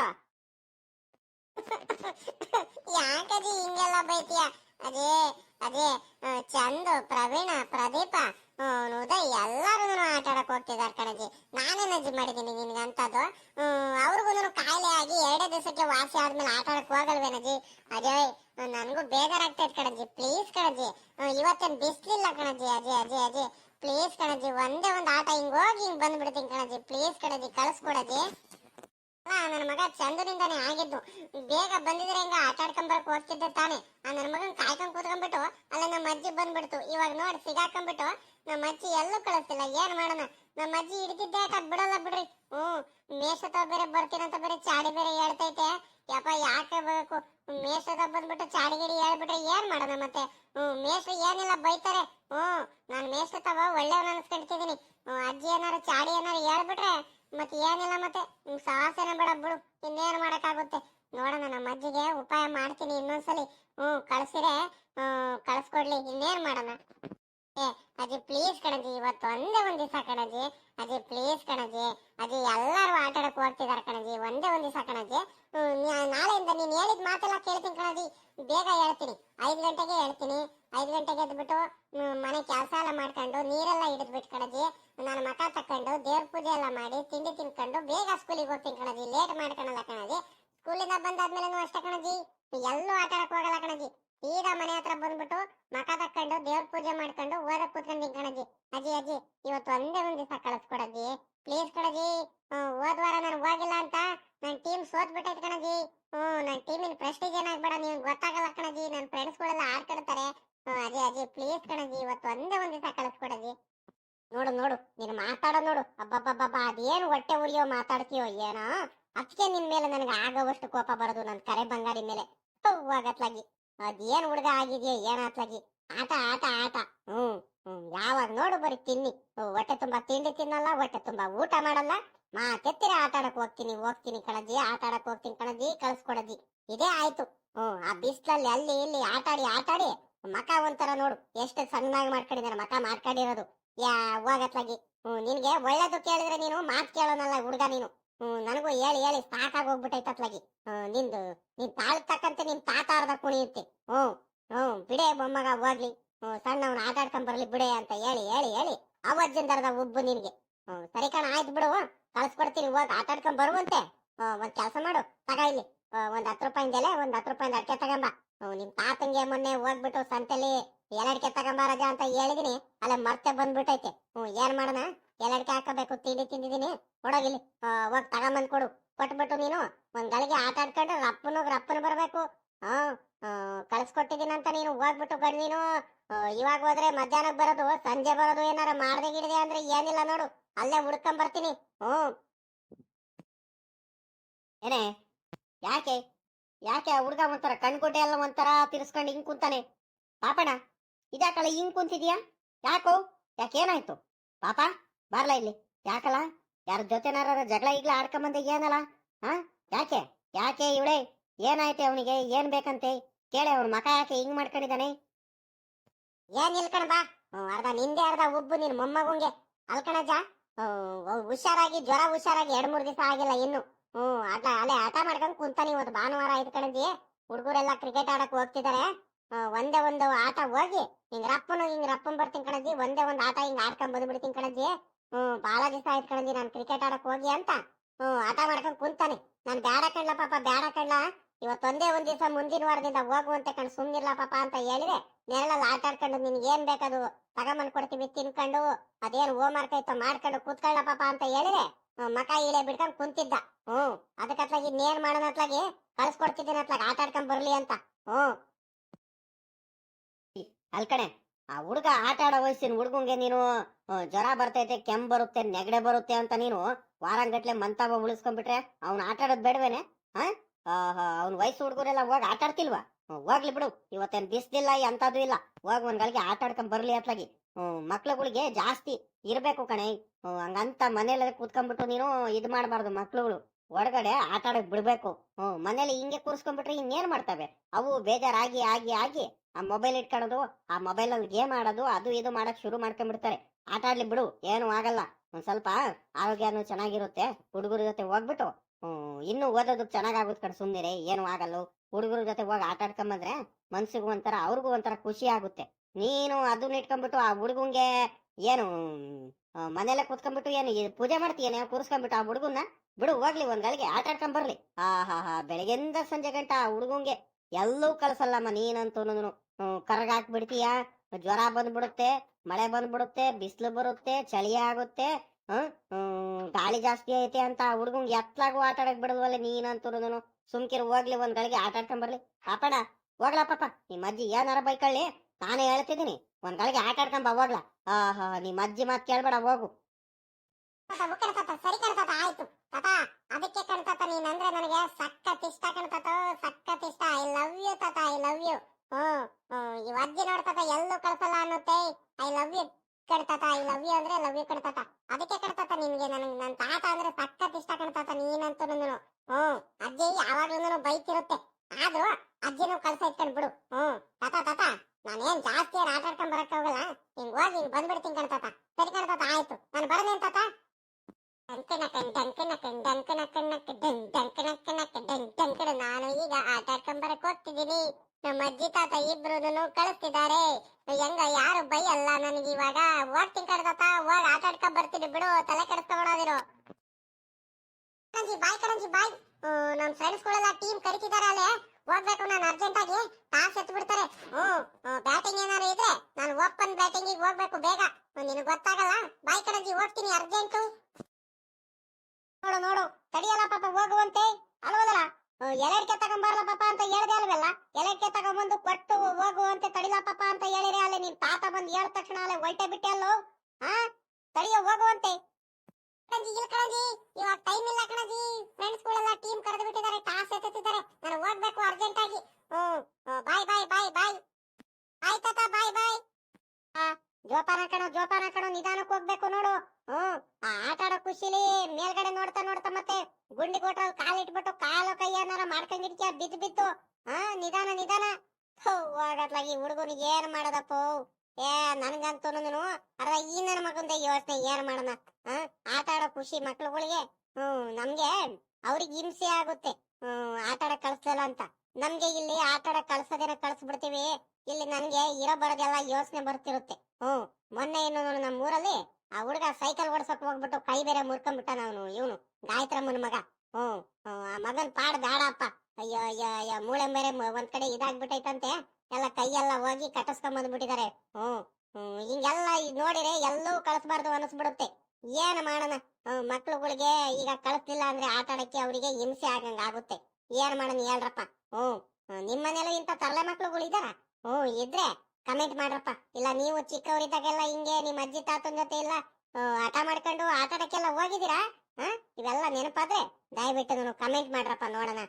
ಯಾಕಜಿ ಹಿಂಗೆಲ್ಲ ಬೈತೀಯ? ಅದೇ ಅದೇ ಚಂದ, ಪ್ರವೀಣ, ಪ್ರದೀಪ ಉದಯ್ ಎಲ್ಲರೂ ಆಟ ಆಡಕ್ ಹೋಗ್ತಿದಾರೆ ಕಣಜಿ. ನಾನೇನಜ್ಜಿ ಮಾಡಿದೀನಿ ನಿನ್ಗಂತದ್ದು ಅವ್ರಿಗೂ ಕಾಯಿಲೆ ಆಗಿ ಎರಡೇ ದಿವಸಕ್ಕೆ ವಾಸಿ ಆದ್ಮೇಲೆ ಆಟ ಆಡಕ್ ಹೋಗಲ್ವೇನಜಿ ಅದೇ ನನಗೂ ಬೇಜಾರಾಗ್ತೈತ್ ಕಣಜಿ. ಪ್ಲೀಸ್ ಕಣಜಿ ಇವತ್ತೇನು ಬಿಸ್ಲಿಲ್ಲ ಕಣಜಿ, ಅಜಿ ಅಜಿ ಅಜಿ. ಪ್ಲೀಸ್ ಕಣಜಿ, ಒಂದೇ ಒಂದ್ ಆಟ ಹಿಂಗ್ ಹೋಗಿ ಹಿಂಗ್ ಬಂದ್ಬಿಡ್ತೀನಿ ಕಣಜಿ. ಪ್ಲೀಸ್ ಕಣಜಿ, ಕಳ್ಸ್ಕೊಡಜಿ. ನನ್ನ ಮಗ ಚಂದನಿಂದಾನೆ ಆಗಿದ್ದು. ಬೇಗ ಬಂದಿದ್ರೆ ಹಿಂಗ ಆಟ ಆಡ್ಕೊಂಡ್ ಬರಕ್ ಹೋಗ್ತಿದ್ದೆ ತಾನೆ. ಆ, ನನ್ನ ಮಗನ್ ಕಾಯ್ಕೊಂಡ್ ಕೂತ್ಕೊಂಡ್ಬಿಟ್ಟು, ಅಲ್ಲ, ನಮ್ಮ ಅಜ್ಜಿ ಬಂದ್ಬಿಡ್ತು. ಇವಾಗ ನೋಡಿ, ಸಿಗಾಕೊಂಡ್ಬಿಟ್ಟು ನಮ್ಮ ಅಜ್ಜಿ ಎಲ್ಲೂ ಕಳಿಸ್ತಿಲ್ಲ. ಏನ್ ಮಾಡೋಣ? ನಮ್ಮ ಅಜ್ಜಿ ಹಿಡಿದಿದ್ದೆ ಆಟ ಬಿಡಲ್ಲ ಬಿಡ್ರಿ. ಹ್ಮ್ ಮೇಷತ ಬೇರೆ ಬರ್ತೀನಂತ ಬೇರೆ ಚಾಡಿ ಬೇರೆ ಹೇಳ್ತೈತೆ. ಯಪ್ಪ, ಯಾಕೆ ಬೇಕು? ಮೇಷದ ಬಂದ್ಬಿಟ್ಟು ಚಾಡಿಗಿಡಿ ಹೇಳ್ಬಿಟ್ರೆ ಏನ್ ಮಾಡೋಣ ಮತ್ತೆ? ಹ್ಮ್ ಮೇಷ ಏನಿಲ್ಲ, ಬೈತಾರೆ. ಹ್ಮ್ ನಾನ್ ಮೇಷತವ ಒಳ್ಳೆಯವನ್ ಅನ್ಸ್ಕೊಂತಿದೀನಿ ಹ್ಮ್ ಅಜ್ಜಿ ಏನಾರು ಚಾಡಿ ಏನಾರು ಹೇಳ್ಬಿಟ್ರೆ ಮತ್ತೆ ಏನಿಲ್ಲ ಮತ್ತೆ ಸಾಹಸನ ಬೇಡ ಬಿಡು, ಇನ್ನೇನು ಮಾಡಕ್ಕಾಗುತ್ತೆ? ನೋಡೋಣ ನಮ್ಮ ಅಜ್ಜಿಗೆ ಉಪಾಯ ಮಾಡ್ತೀನಿ ಇನ್ನೊಂದ್ಸಲಿ. ಹ್ಞೂ ಕಳ್ಸಿರೆ ಕಳ್ಸ್ಕೊಡ್ಲಿ, ಇನ್ನೇನು ಮಾಡೋಣ? ಏ, ಅಜ್ಜಿ ಪ್ಲೀಸ್ ಕಣಜಿ ಇವತ್ತು ಒಂದೇ ಒಂದು ದಿವಸ ಕಣಜಿ ಅಜ್ಜಿ ಪ್ಲೀಸ್ ಕಣಜಿ ಅಜ್ಜಿ, ಎಲ್ಲರೂ ಆಟ ಆಡಕ್ಕೆ ಹೋಗ್ತಿದ್ದಾರೆ ಕಣಜಿ ಒಂದೇ ಒಂದು ದಿವಸ ಕಣಜಿ ನಾಳೆಯಿಂದ ನೀನು ಹೇಳಿದ ಮಾತೆಲ್ಲ ಕೇಳ್ತೀನಿ ಕಣಜಿ ಬೇಗ ಹೇಳ್ತೀನಿ, ಐದು ಗಂಟೆಗೆ ಹೇಳ್ತೀನಿ. ಐದು ಗಂಟೆಗೆ ಎದ್ಬಿಟ್ಟು ಮನೆ ಕೆಲಸ ಎಲ್ಲ ಮಾಡ್ಕೊಂಡು ನೀರೆಲ್ಲ ಹಿಡಿದ್ಬಿಟ್ಟು ಕಣಜಿ ನಾನು ಮಠ ತಕೊಂಡು ದೇವ್ರ ಪೂಜೆ ಎಲ್ಲ ಮಾಡಿ ತಿಂಡಿ ತಿನ್ಕೊಂಡು ಬೇಗ ಸ್ಕೂಲಿಗೆ ಹೋಗ್ತೀನಿ ಕಣಜಿ. ಲೇಟ್ ಮಾಡ್ಕೊಳಲ್ಲ ಕಣಜಿ. ಸ್ಕೂಲಿಂದ ಬಂದಾದ್ಮೇಲೆ ಅಷ್ಟೇ ಕಣಜಿ. ಎಲ್ಲೂ ಆಟ ಆಡಕ್ ಹೋಗಲ್ಲ ಕಣಜಿ. ಸೀದಾ ಮನೆ ಹತ್ರ ಬಂದ್ಬಿಟ್ಟು ಮಠ ತಕೊಂಡು ದೇವ್ರ ಪೂಜೆ ಮಾಡ್ಕೊಂಡು ಓದಕ್ ಕೂತ್ಕೊಂಡಿನಿ ಕಣಜಿ. ಅಜ್ಜಿ ಅಜ್ಜಿ ಇವತ್ತು ಒಂದೇ ಒಂದ್ ದಿವಸ ಕಳಿಸ್ಕೊಡಜ್ಜಿ ಪ್ಲೀಸ್ ಕಣಜಿ ಹೋದ್ ವಾರ ನಾನು ಹೋಗಿಲ್ಲ ಅಂತ ನನ್ ಟೀಮ್ ಸೋತ್ ಬಿಟ್ಟೈತೆ ಕಣಜಿ. ಹ್ಮ್ ನನ್ ಟೀಮಿನ ಪ್ರೆಸ್ಟೀಜ್ ಏನಾಗ್ಬೇಡ ನೀವು ಗೊತ್ತಾಗಲ್ಲ ಕಣಜಿ. ನನ್ ಫ್ರೆಂಡ್ಸ್ಗಳೆಲ್ಲ ಆಡ್ಕೊಡ್ತಾರೆ ಹ್ಮ್, ಅಜ್ಜಿ ಅಜ್ಜಿ ಪ್ಲೀಸ್ ಕಣಜಿ ಇವತ್ತು ಒಂದೇ ಒಂದ್ ದಿವಸ ಕಳಿಸ್ಕೊಡಜ್ಜಿ ನೋಡು ನೋಡು, ನೀನು ಮಾತಾಡೋ ನೋಡು. ಅಬ್ಬಬ್ಬಬ್ಬ ಅದೇನು ಹೊಟ್ಟೆ ಉರಿಯೋ ಮಾತಾಡ್ತೀಯೋ ಏನೋ? ಅದಕ್ಕೆ ನಿನ್ ಮೇಲೆ ನನಗೆ ಆಗೋವಷ್ಟು ಕೋಪ ಬರೋದು ನನ್ ಕರೆ ಬಂಗಾರಿ ಮೇಲೆ. ಹೋಗತ್ಲಾಗಿ ಅದೇನು ಹುಡುಗ ಆಗಿದೆಯೋ ಏನಾತ್ಲಾಗಿ ಆಟ ಆಟ ಆಟ. ಹ್ಮ್ ಹ್ಮ್ ಯಾವಾಗ ನೋಡು ಬರೀ ತಿನ್ನಿ. ಹೊಟ್ಟೆ ತುಂಬಾ ತಿಂಡಿ ತಿನ್ನಲ್ಲ, ಹೊಟ್ಟೆ ತುಂಬಾ ಊಟ ಮಾಡಲ್ಲ. ಮಾತೆತ್ತಿರ ಆಟ ಆಡಕ್ ಹೋಗ್ತೀನಿ ಹೋಗ್ತೀನಿ ಕಣಜಿ ಆಟ ಆಡಕ್ ಹೋಗ್ತೀನಿ ಕಣಜಿ, ಕಳ್ಸ್ಕೊಡಜಿ. ಇದೇ ಆಯ್ತು. ಹ್ಮ್ ಆ ಬಿಸ್ಲಲ್ಲಿ, ಅಲ್ಲಿ, ಇಲ್ಲಿ ಆಟಾಡಿ ಆಟಾಡಿ ಮಕ ಒಂಥರ ನೋಡು. ಎಷ್ಟು ಸಣ್ಣಾಗಿ ಮಾಡ್ಕೊಂಡಿದ್ದಾರೆ ಮಕ ಮಾಡ್ಕೊಂಡಿರೋದು. ಯಾ ಹೋಗತ್ಲಾಗಿ. ಹ್ಞೂ ನಿನ್ಗೆ ಒಳ್ಳೇದು ಕೇಳಿದ್ರೆ ನೀನು ಮಾತ್ ಕೇಳೋನಲ್ಲ ಹುಡುಗ ನೀನು. ನನಗೂ ಹೇಳಿ ಹೇಳಿ ಸಾಕಾಗಿ ಹೋಗ್ಬಿಟ್ಟೈತತ್ಲಾಗಿ. ಹ್ಮ್ ನಿಂದು ನೀನ್ ತಾಳ್ ತಕ್ಕಂತೆ ನಿನ್ ತಾತ ಅರ್ಧ ಕುಣಿಯುತ್ತೆ. ಹ್ಞೂ ಹ್ಞೂ ಬಿಡೆ ಮೊಮ್ಮಗ ಹೋಗ್ಲಿ. ಹ್ಞೂ ಸಣ್ಣವನು ಆಟ ಬರ್ಲಿ ಬಿಡೆ ಅಂತ ಹೇಳಿ ಹೇಳಿ ಹೇಳಿ ಅವಜ್ಜಿಂದ ಅರ್ಧ ಉಬ್ಬು ನಿನಗೆ. ಹ್ಞೂ ಸರಿ ಕಣ ಆಯ್ತು ಬಿಡು. ಕಳ್ಸ್ಕೊಡ್ತೀನಿ ಹೋಗಿ ಆಟ ಬರುವಂತೆ. ಹ್ಮ್, ಒಂದ್ ಕೆಲಸ ಮಾಡು. ತಗ ಇಲ್ಲಿ. ಒಂದು ಹತ್ತು ರೂಪಾಯಿಂದಲೇ ಒಂದ್ ಹತ್ತು ರೂಪಾಯಿಂದ ಅಡಿಕೆ ತಗೊಂಬ. ಹ್ಞೂ ನಿಮ್ ತಾತಂಗೆ ಮೊನ್ನೆ ಹೋಗ್ಬಿಟ್ಟು ಸಂತೆಲಿ ಎಲಡ್ಕೆ ತಗೊಂಬ ರಜಾ ಅಂತ ಹೇಳಿದೀನಿ, ಅಲ್ಲ ಮರ್ತೆ ಬಂದ್ಬಿಟ್ಟೈತೆ. ಹ್ಮ್, ಏನ್ ಮಾಡೋಣ? ಎಲಡ್ಕೆ ಹಾಕಬೇಕು, ತಿಂಡಿ ತಿಂದಿದೀನಿ ಕೊಡೋಗಿಲ್ಲಿ ಹೋಗ್ ತಗೊಂಬಂದ್ ಕೊಡು. ಕೊಟ್ಬಿಟ್ಟು ನೀನು, ಒಂದ್ ಗಳಿಗೆ ಆಟ ಆಡ್ಕೊಂಡು ರಪ್ಪನ ಬರಬೇಕು. ಬರ್ಬೇಕು ಹ್ಮ್ ಅಂತ ನೀನು ಹೋಗ್ಬಿಟ್ಟು ಗಡ್ ನೀನು. ಇವಾಗ ಹೋದ್ರೆ ಮಧ್ಯಾಹ್ನಕ್ ಬರೋದು, ಸಂಜೆ ಬರೋದು ಏನಾರ ಮಾಡ್ದೆ ಗಿಡದೆ ಅಂದ್ರೆ ಏನಿಲ್ಲ ನೋಡು. ಅಲ್ಲೇ ಹುಡ್ಕೊಂಡ್ ಬರ್ತೀನಿ. ಹ್ಮ್. ಏನೇ, ಯಾಕೆ? ಯಾಕೆ ಹುಡ್ಗ ಒಂಥರ ಕಣ್ಗುಡ್ಡೆ ಎಲ್ಲ ಒಂಥರ ತಿರ್ಸ್ಕೊಂಡು ಹಿಂಗ್ ಕುಂತಾನೆ? ಪಾಪಣ ಇದ್ಯಾಕಲ್ಲ ಹಿಂಗ್ ಕುಂತಿದ್ಯಾ? ಯಾಕೋ? ಯಾಕೇನಾಯ್ತು? ಪಾಪ, ಬರ್ಲಾ ಇಲ್ಲಿ. ಯಾಕಲ್ಲ ಯಾರ ಜೊತೆನಾರ ಜಗಳ ಈಗ್ಲ ಆಡ್ಕೊಂಬಂದೆ ಏನಲ್ಲ ಹಾ? ಯಾಕೆ? ಯಾಕೆ ಇವಳೆ? ಏನಾಯ್ತೆ ಅವನಿಗೆ? ಏನ್ ಬೇಕಂತೆ? ಕೇಳೆ ಅವ್ನ್ ಮಕ ಯಾಕೆ ಹಿಂಗ್ ಮಾಡ್ಕೊಂಡಿದ್ದಾನೆ? ಏನ್ ಇಲ್ಕಣ ಬಾ. ಅರ್ಧ ನಿಂದೆ, ಅರ್ಧ ಉಬ್ಬು ನಿನ್ ಮೊಮ್ಮಗುಂಗೆ. ಅಲ್ಕಣಜ ಹುಷಾರಾಗಿ, ಜ್ವರ ಹುಷಾರಾಗಿ ಎರಡ್ ಮೂರ್ ದಿವಸ ಆಗಿಲ್ಲ ಇನ್ನು. ಹ್ಮ್, ಆಟ, ಅಲ್ಲೇ ಆಟ ಮಾಡ್ಕೊಂಡ್ ಕುಂತಾನೆ ಇವತ್ತು ಭಾನುವಾರ ಆಯ್ತು ಕಣಜಿ ಹುಡುಗರೆಲ್ಲ ಕ್ರಿಕೆಟ್ ಆಡಕ್ ಹೋಗ್ತಿದಾರೆ. ಒಂದೇ ಒಂದು ಆಟ ಹೋಗಿ ಹಿಂಗ್ ರಪ್ಪನು ಹಿಂಗ್ ರಪ್ಪನ್ ಬರ್ತೀನಿ ಕಣಜಿ ಒಂದೇ ಒಂದ್ ಆಟ ಹಿಂಗ್ ಆಡ್ಕೊಂಡ್ ಬಂದ್ಬಿಡ್ತೀನಿ ಕಣಜಿ ಹ್ಮ್ ಬಾಳ ದಿವಸ ಆಯ್ತು ಕಣಜ್ಜಿ ನಾನ್ ಕ್ರಿಕೆಟ್ ಆಡಕ್ ಹೋಗಿ ಅಂತ. ಹ್ಮ್ ಆಟ ಮಾಡ್ಕೊಂಡ್ ಕುಂತಾನೆ. ನಾನ್ ಬ್ಯಾಡ ಕಣ್ಲ ಪಾಪ, ಬ್ಯಾಡ ಕಣ್ಲ. ಇವತ್ತೊಂದೇ ಒಂದ್ ದಿವಸ ಮುಂದಿನ ವಾರದಿಂದ ಹೋಗುವಂತೆ ಕಣ್, ಸುಮ್ನಿರ್ಲ ಪಾಪ ಅಂತ ಹೇಳಿದೆ. ನೆರಳಲ್ಲಿ ಆಟ ಆಡ್ಕೊಂಡು ನಿನ್ಗೆ ಏನ್ ಬೇಕದು ತಗೊಂಬಂದ್ ಕೊಡ್ತೀವಿ, ತಿನ್ಕೊಂಡು, ಅದೇನ್ ಹೋಮ್ ವರ್ಕ್ ಐತೋ ಮಾಡ್ಕೊಂಡು ಕೂತ್ಕೊಳ್ಳ ಪಾಪ ಅಂತ ಹೇಳಿದೆ. ಮಕ ಇಳೆ ಬಿಡ್ಕೊಂಡ್ ಕುಂತಿದ್ದ. ಹ್ಮ್ ಅದಕ್ಕತ್ಲಾಗಿ ಇನ್ನೇನ್ ಮಾಡೋಣ ಅತ್ಲಾಗಿ ಕಳ್ಸ್ಕೊಡ್ತಿದ್ದೀನಿ ಅತ್ಲಾಗ ಆಟ ಆಡ್ಕೊಂಡ್ ಬರ್ಲಿ ಅಂತ. ಹ್ಮ್ ಅಲ್ಕಣೆ ಆ ಹುಡುಗ ಆಟ ಆಡೋ ವಯಸ್ಸಿನ ಹುಡುಗಂಗೆ ನೀನು ಜ್ವರ ಬರ್ತೈತೆ, ಕೆಮ್ಮು ಬರುತ್ತೆ, ನೆಗಡೆ ಬರುತ್ತೆ ಅಂತ ನೀನು ವಾರಂಗಟ್ಲೆ ಮಂತಾಬ ಉಳಿಸ್ಕೊಂಡ್ಬಿಟ್ರೆ ಅವ್ನು ಆಟ ಆಡೋದು ಬೇಡವೇನೆ ಹಾ ಅವ್ನ ವಯಸ್ಸು ಹುಡುಗರೆಲ್ಲ ಹೋಗಿ ಆಟ ಆಡ್ತಿಲ್ವಾ? ಹೋಗ್ಲಿ ಬಿಡು, ಇವತ್ತೇನ್ ಬಿಸ್ದಿಲ್ಲ ಅಂತದ್ದು ಇಲ್ಲ, ಹೋಗ್ ಒಂದ್ ಗಳಿಗೆ ಆಟ ಆಡ್ಕೊಂಡ್ ಬರ್ಲಿ ಅತ್ಲಾಗಿ. ಮಕ್ಳುಗಳಿಗೆ ಜಾಸ್ತಿ ಇರ್ಬೇಕು ಕಣೆ ಹಂಗಂತ ಮನೇಲಿ ಕೂತ್ಕೊಂಡ್ಬಿಟ್ಟು ನೀನು ಇದ್ ಮಾಡಬಾರ್ದು ಮಕ್ಳುಗಳು, ಹೊರಗಡೆ ಆಟ ಆಡಕ್ ಬಿಡ್ಬೇಕು. ಹ್ಮ್, ಮನೇಲಿ ಹಿಂಗೆ ಕೂರ್ಸ್ಕೊಂಡ್ಬಿಟ್ರೆ ಇನ್ನೇನ್ ಮಾಡ್ತವೆ? ಅವು ಬೇಜಾರಾಗಿ, ಆಗಿ ಆಗಿ ಆ ಮೊಬೈಲ್ ಇಟ್ಕೊಳ್ಳೋದು ಆ ಮೊಬೈಲ್ ಅಲ್ಲಿ ಗೇಮ್ ಆಡೋದು, ಅದು ಇದು ಮಾಡಕ್ ಶುರು ಮಾಡ್ಕೊಂಡ್ಬಿಡ್ತಾರೆ. ಆಟ ಆಡ್ಲಿ ಬಿಡು, ಏನು ಆಗಲ್ಲ. ಒಂದ್ ಸ್ವಲ್ಪ ಆರೋಗ್ಯನೂ ಚೆನ್ನಾಗಿರುತ್ತೆ, ಹುಡುಗರ ಜೊತೆ ಹೋಗ್ಬಿಟ್ಟು ಇನ್ನು ಓದೋದು ಚೆನ್ನಾಗಾಗುತ್ತೆ ಕಡೆ ಸುಮ್ನಿರೆ, ಏನು ಆಗಲ್ಲ. ಹುಡುಗರ ಜೊತೆ ಹೋಗಿ ಆಟ ಆಡ್ಕೊಂಬಂದ್ರೆ ಮನ್ಸಿಗೂ ಒಂಥರ, ಅವ್ರಿಗೂ ಒಂಥರ ಖುಷಿ ಆಗುತ್ತೆ. ನೀನು ಅದನ್ನ ಇಟ್ಕೊಂಡ್ಬಿಟ್ಟು ಆ ಹುಡುಗಂಗೆ ಏನು ಮನೆಯಲ್ಲೇ ಕೂತ್ಕೊಂಡ್ಬಿಟ್ಟು ಏನು ಪೂಜೆ ಮಾಡ್ತೀಯ ಕೂರಿಸ್ಕೊಂಡ್ಬಿಟ್ಟು ಆ ಹುಡುಗನ್ನ, ಬಿಡು ಹೋಗ್ಲಿ ಒಂದ್ ಗಳಿಗೆ ಆಟ ಆಡ್ಕೊಂಡ್ಬರ್ಲಿ ಆ ಹಾ ಹಾ ಬೆಳಗ್ಗೆಯಿಂದ ಸಂಜೆ ಗಂಟ ಆ ಹುಡುಗಂಗೆ ಎಲ್ಲೂ ಕಳ್ಸಲ್ಲಮ್ಮ ನೀನಂತೂ ಕರಗ ಹಾಕ್ಬಿಡ್ತೀಯ? ಜ್ವರ ಬಂದ್ಬಿಡುತ್ತೆ, ಮಳೆ ಬಂದ್ಬಿಡುತ್ತೆ, ಬಿಸಿಲು ಬರುತ್ತೆ, ಚಳಿ ಆಗುತ್ತೆ ಗಾಳಿ ಜಾಸ್ತಿ ಐತೆ ಅಂತ ಹುಡುಗಂಗೆ ಎತ್ಲಾಗೂ ಆಟ ಆಡಕ್ ಬಿಡಲ್ವಲ್ಲ ನೀನಂತೂ ಸುಮ್ಕಿರು ಹೋಗ್ಲಿ ಒಂದ್ ಗಳಿಗೆ ಆಟ ಆಡ್ಕೊಂಡ್ ಬರ್ಲಿ. ಪಾಪಣ ಹೋಗ್ಲಾ ಪಾಪ ನಿಮ್ಮ ಅಜ್ಜಿ ಏನಾರ ಬೈಕಳ್ಳಿ, ನಾನೇ ಹೇಳ್ತಿದ್ದೀನಿ. ಒಂದ್ ಗಳಿಗೆ ಆಟ ಆಡ್ಕೊಂಡ್ ಬಾ, ಹೋಗ್ಲಾ. ಆಹಾ ನಿಮ್ಮ ಅಜ್ಜಿ ಮಾತ್ ಕೇಳ್ಬೇಡ, ಹೋಗು. ಸರಿ ಕಣ್ತಾತ ಆಯ್ತು. ತಾತ ಅದಕ್ಕೆ ಕಣ್ತಾತ ನೀನಂದ್ರೆ ನನಗೆ ಸಖತ್ ಇಷ್ಟ ಕಣ್ತಾತ ಸಖತ್ ಇಷ್ಟ ಐ ಲವ್ ಯು ತಾತ ಐ ಲವ್ ಯು ಹ್ಮ್ ಅಜ್ಜಿ ನೋಡ್ತಾತ ಎಲ್ಲೂ ಕಳ್ಸಲ್ಲ ಅನ್ನುತ್ತೆ. ಐ ಲವ್ ಯು ಕಡ್ತಾತ ಐ ಲವ್ ಯು ಅಂದ್ರೆ ಲವ್ ಯು ಕಡ್ತಾತ ಅದಕ್ಕೆ ಕಡ್ತಾತ ನಿನ್ಗೆ ನನಗೆ, ನನ್ ತಾತ ಅಂದ್ರೆ ಸಖತ್ ಇಷ್ಟ ಕಡ್ತಾತ ನೀನಂತೂ ಹ್ಮ್ ಅಜ್ಜಿ ಯಾವಾಗ್ಲೂ ಬೈತಿರುತ್ತೆ. ಆದ್ರೂ ಅಜ್ಜಿನೂ ಕಳ್ಸ ಇಟ್ಕೊಂಡ್ ಬಿಡು. ಹ್ಮ್ ತಾತ ತಾತ, ನಾನೇನ್ ಜಾಸ್ತಿ ಏನ್ ಆಡ್ಕೊಂಡ್ ಬರಕ್ ಹೋಗಲ್ಲ. ಹಿಂಗ್ ಹೋಗಿ ಹಿಂಗ್ ಬಂದ್ಬಿಡ್ತೀನಿ ಕಣ್ತಾತ ಸರಿ ಕಣ್ತಾತ ಆಯ್ತು. ನಾನು ಬರದೇನ್ ತಾತ? ನಾನು ಈಗ ಆಟ ಆಡ್ಕೊಂಡ್ ಬರಕ್ ಹೋಗ್ತಿದ್ದೀನಿ. ನಮ್ಮ ಅಜ್ಜಿ ತಾತ ಇಬ್ರು ಕಳಿಸ್ತಿದ್ದಾರೆ. ಹೆಂಗ ಯಾರು ಬೈಯಲ್ಲ ನನಗೆ ಇವಾಗ? ಓಡ್ ಕಣ್ತಾತ ಓಡ್ ಆಟ ಬರ್ತೀನಿ ಬಿಡು, ತಲೆ ಕೆಡಿಸ್ಕೊಳೋದಿರು ಬಾಯ್, ಕಣಜಿ ಬಾಯ್. ನಮ್ ಫ್ರೆಂಡ್ಸ್ ಗಳೆಲ್ಲ ಟೀಮ್ ಕರಿತಿದಾರೆ ಅಲ್ಲೇ. ಹೋಗ್ಬೇಕು ನಾನು ಅರ್ಜೆಂಟ್ ಆಗಿ. ಟಾಸ್ ಎತ್ತು ಬಿಡ್ತಾರೆ ಹ್ಮ್ ಬ್ಯಾಟಿಂಗ್ ಏನಾರು ಇದ್ರೆ ನಾನು ಓಪನ್ ಬ್ಯಾಟಿಂಗ್ ಹೋಗ್ಬೇಕು ಬೇಗ. ನಿನಗೆ ಗೊತ್ತಾಗಲ್ಲ? ಬಾಯ್, ಕಣಜಿ, ಹೋಗ್ತೀನಿ ಅರ್ಜೆಂಟ್ ನೋಡು ನೋಡು. ತಡಿಯಲ್ಲ ಪಾಪ ಹೋಗುವಂತೆ ಅಲ್ವಲ್ಲ ಎಲೆಡ್ಕೆ ತಗೊಂಬರ್ಲ ಪಾಪ ಅಂತ ಹೇಳ್ದೆ ಅಲ್ವಲ್ಲ? ಎಲೆಡ್ಕೆ ತಗೊಂಬಂದು ಕೊಟ್ಟು ಹೋಗುವಂತೆ ತಡಿಲ ಪಾಪ ಅಂತ ಹೇಳಿದ್ರೆ ಅಲ್ಲೇ ನಿನ್ ತಾತ ಬಂದು ಹೇಳಿದ ತಕ್ಷಣ ಅಲ್ಲೇ ಹೊಲ್ಟೆ ಬಿಟ್ಟೆ ಅಲ್ಲೋ? ಹಾ ತಡಿಯೋ ಹೋಗುವಂತೆ ಕಣಜಿ ಇಲ್ಲ ಕಣಜಿ. ಇವಾಗ ಟೈಮ್ ಇಲ್ಲ ಕಣಜಿ. ಫ್ರೆಂಡ್ಸ್ ಗಳೆಲ್ಲ ಟೀಮ್ ಕರೆದು ಬಿಟ್ಟಿದ್ದಾರೆ ಟಾಸ್ ಎತ್ತುತ್ತಿದ್ದಾರೆ. ನಾನು ಹೋಗ್ಬೇಕು ಅರ್ಜೆಂಟ್ ಆಗಿ. ಹ್ಮ್ ಬಾಯ್ ಬಾಯ್ ಬಾಯ್ ಬಾಯ್ ಬಾಯ್ ಬಾಯ್ ಬಾಯ್ ಜೋಪಾನ ಕಣೋ ಜೋಪಾನ ಕಣೋ ನಿಧಾನಕ್ಕೆ ಹೋಗ್ಬೇಕು ನೋಡು. ಹ್ಮ್ ಆಟ ಆಡೋ ಖುಷಿಲಿ ಮೇಲ್ಗಡೆ ನೋಡ್ತಾ ನೋಡ್ತಾ ಮತ್ತೆ ಗುಂಡಿ ಕೊಟ್ರಲ್ಲಿ ಕಾಲ್ ಇಟ್ಬಿಟ್ಟು ಕಾಲು ಕೈ ಏನಾರ ಮಾಡ್ಕೊಂಡಿರ್ತೀಯ ಬಿದ್ದು ಬಿದ್ದು. ಹಾ, ನಿಧಾನ ನಿಧಾನ. ಹೋಗತ್ಲಾಗಿ ಹುಡುಗನಿಗೆ ಏನ್ ಮಾಡೋದಪ್ಪ? ಏ, ನನ್ಗಂತೂ ಅರ್ಧ ಈ ನನ್ನ ಮಗಂದ ಯೋಚನೆ ಏನ್ ಮಾಡೋಣ? ಹಾ, ಆಟ ಆಡೋ ಖುಷಿ ಮಕ್ಳುಗಳಿಗೆ. ಹ್ಮ್, ನಮ್ಗೆ ಅವ್ರಿಗೆ ಹಿಂಸೆ ಆಗುತ್ತೆ. ಹ್ಮ್, ಆಟ ಆಡಕ್ ಕಳ್ಸಲ್ಲ ಅಂತ. ನಮ್ಗೆ ಇಲ್ಲಿ ಆಟ ಆಡಕ್ ಕಳ್ಸೋದೇನ ಕಳ್ಸ್ಬಿಡ್ತೀವಿ. ಇಲ್ಲಿ ನನ್ಗೆ ಇರೋ ಬರೋದೆಲ್ಲ ಯೋಚನೆ ಬರ್ತಿರುತ್ತೆ. ಹ್ಮ್, ಮೊನ್ನೆ ಏನು ನಮ್ಮ ಊರಲ್ಲಿ ಆ ಹುಡುಗ ಸೈಕಲ್ ಓಡ್ಸಕ್ ಹೋಗ್ಬಿಟ್ಟು ಕೈ ಬೇರೆ ಮುರ್ಕೊಂಡ್ಬಿಟ್ಟಾನ ಅವನು ಇವನು ಗಾಯತ್ರಮ್ಮನ ಮಗ. ಹ್ಮ್ ಆ ಮಗನ್ ಪಾಡ್ ಬೇಡಪ್ಪ ಅಯ್ಯೋ ಅಯ್ಯೋ ಅಯ್ಯೋ ಮೂಳೆ ಬೇರೆ ಒಂದ್ ಕಡೆ ಇದಾಗ್ಬಿಟ್ಟೈತಂತೆ. ಎಲ್ಲ ಕೈಯೆಲ್ಲ ಹೋಗಿ ಕಟ್ಟಿಸ್ಕೊಂಡ್ ಬಂದ್ಬಿಟ್ಟಿದ್ದಾರೆ ಹ್ಮ್ ಹ್ಮ್ ಹಿಂಗೆಲ್ಲ ನೋಡಿದ್ರೆ ಎಲ್ಲೂ ಕಳಿಸ್ಬಾರ್ದು ಅನಿಸ್ಬಿಡುತ್ತೆ. ಏನ್ ಮಾಡೋಣ? ಮಕ್ಳುಗಳಿಗೆ ಈಗ ಕಳಿಸ್ಲಿಲ್ಲ ಅಂದ್ರೆ ಆಟ ಆಡಕ್ಕೆ ಅವರಿಗೆ ಹಿಂಸೆ ಆಗಂಗ ಆಗುತ್ತೆ. ಏನ್ ಮಾಡೋಣ ಹೇಳ್ರಪ್ಪ. ಹ್ಮ್ ಹ್ಮ್, ನಿಮ್ ಮನೇಲೂ ಇಂಥ ತರಲೆ ಮಕ್ಳುಗಳು ಇದಾರ ಹ್ಮ್ ಇದ್ರೆ ಕಮೆಂಟ್ ಮಾಡ್ರಪ್ಪ. ಇಲ್ಲ ನೀವು ಚಿಕ್ಕವರಿದ್ದಾಗೆಲ್ಲ ಹಿಂಗೆ ನಿಮ್ಮ ಅಜ್ಜಿ ತಾತನ ಜೊತೆ ಎಲ್ಲ ಆ, ಆಟ ಮಾಡ್ಕೊಂಡು ಆಟ ಆಡಕ್ಕೆಲ್ಲ ಹೋಗಿದ್ದೀರಾ? ಹಾ ಇವೆಲ್ಲ ನೆನಪಾದ್ರೆ ದಯವಿಟ್ಟು ನಾನು ಕಮೆಂಟ್ ಮಾಡ್ರಪ್ಪ ನೋಡೋಣ.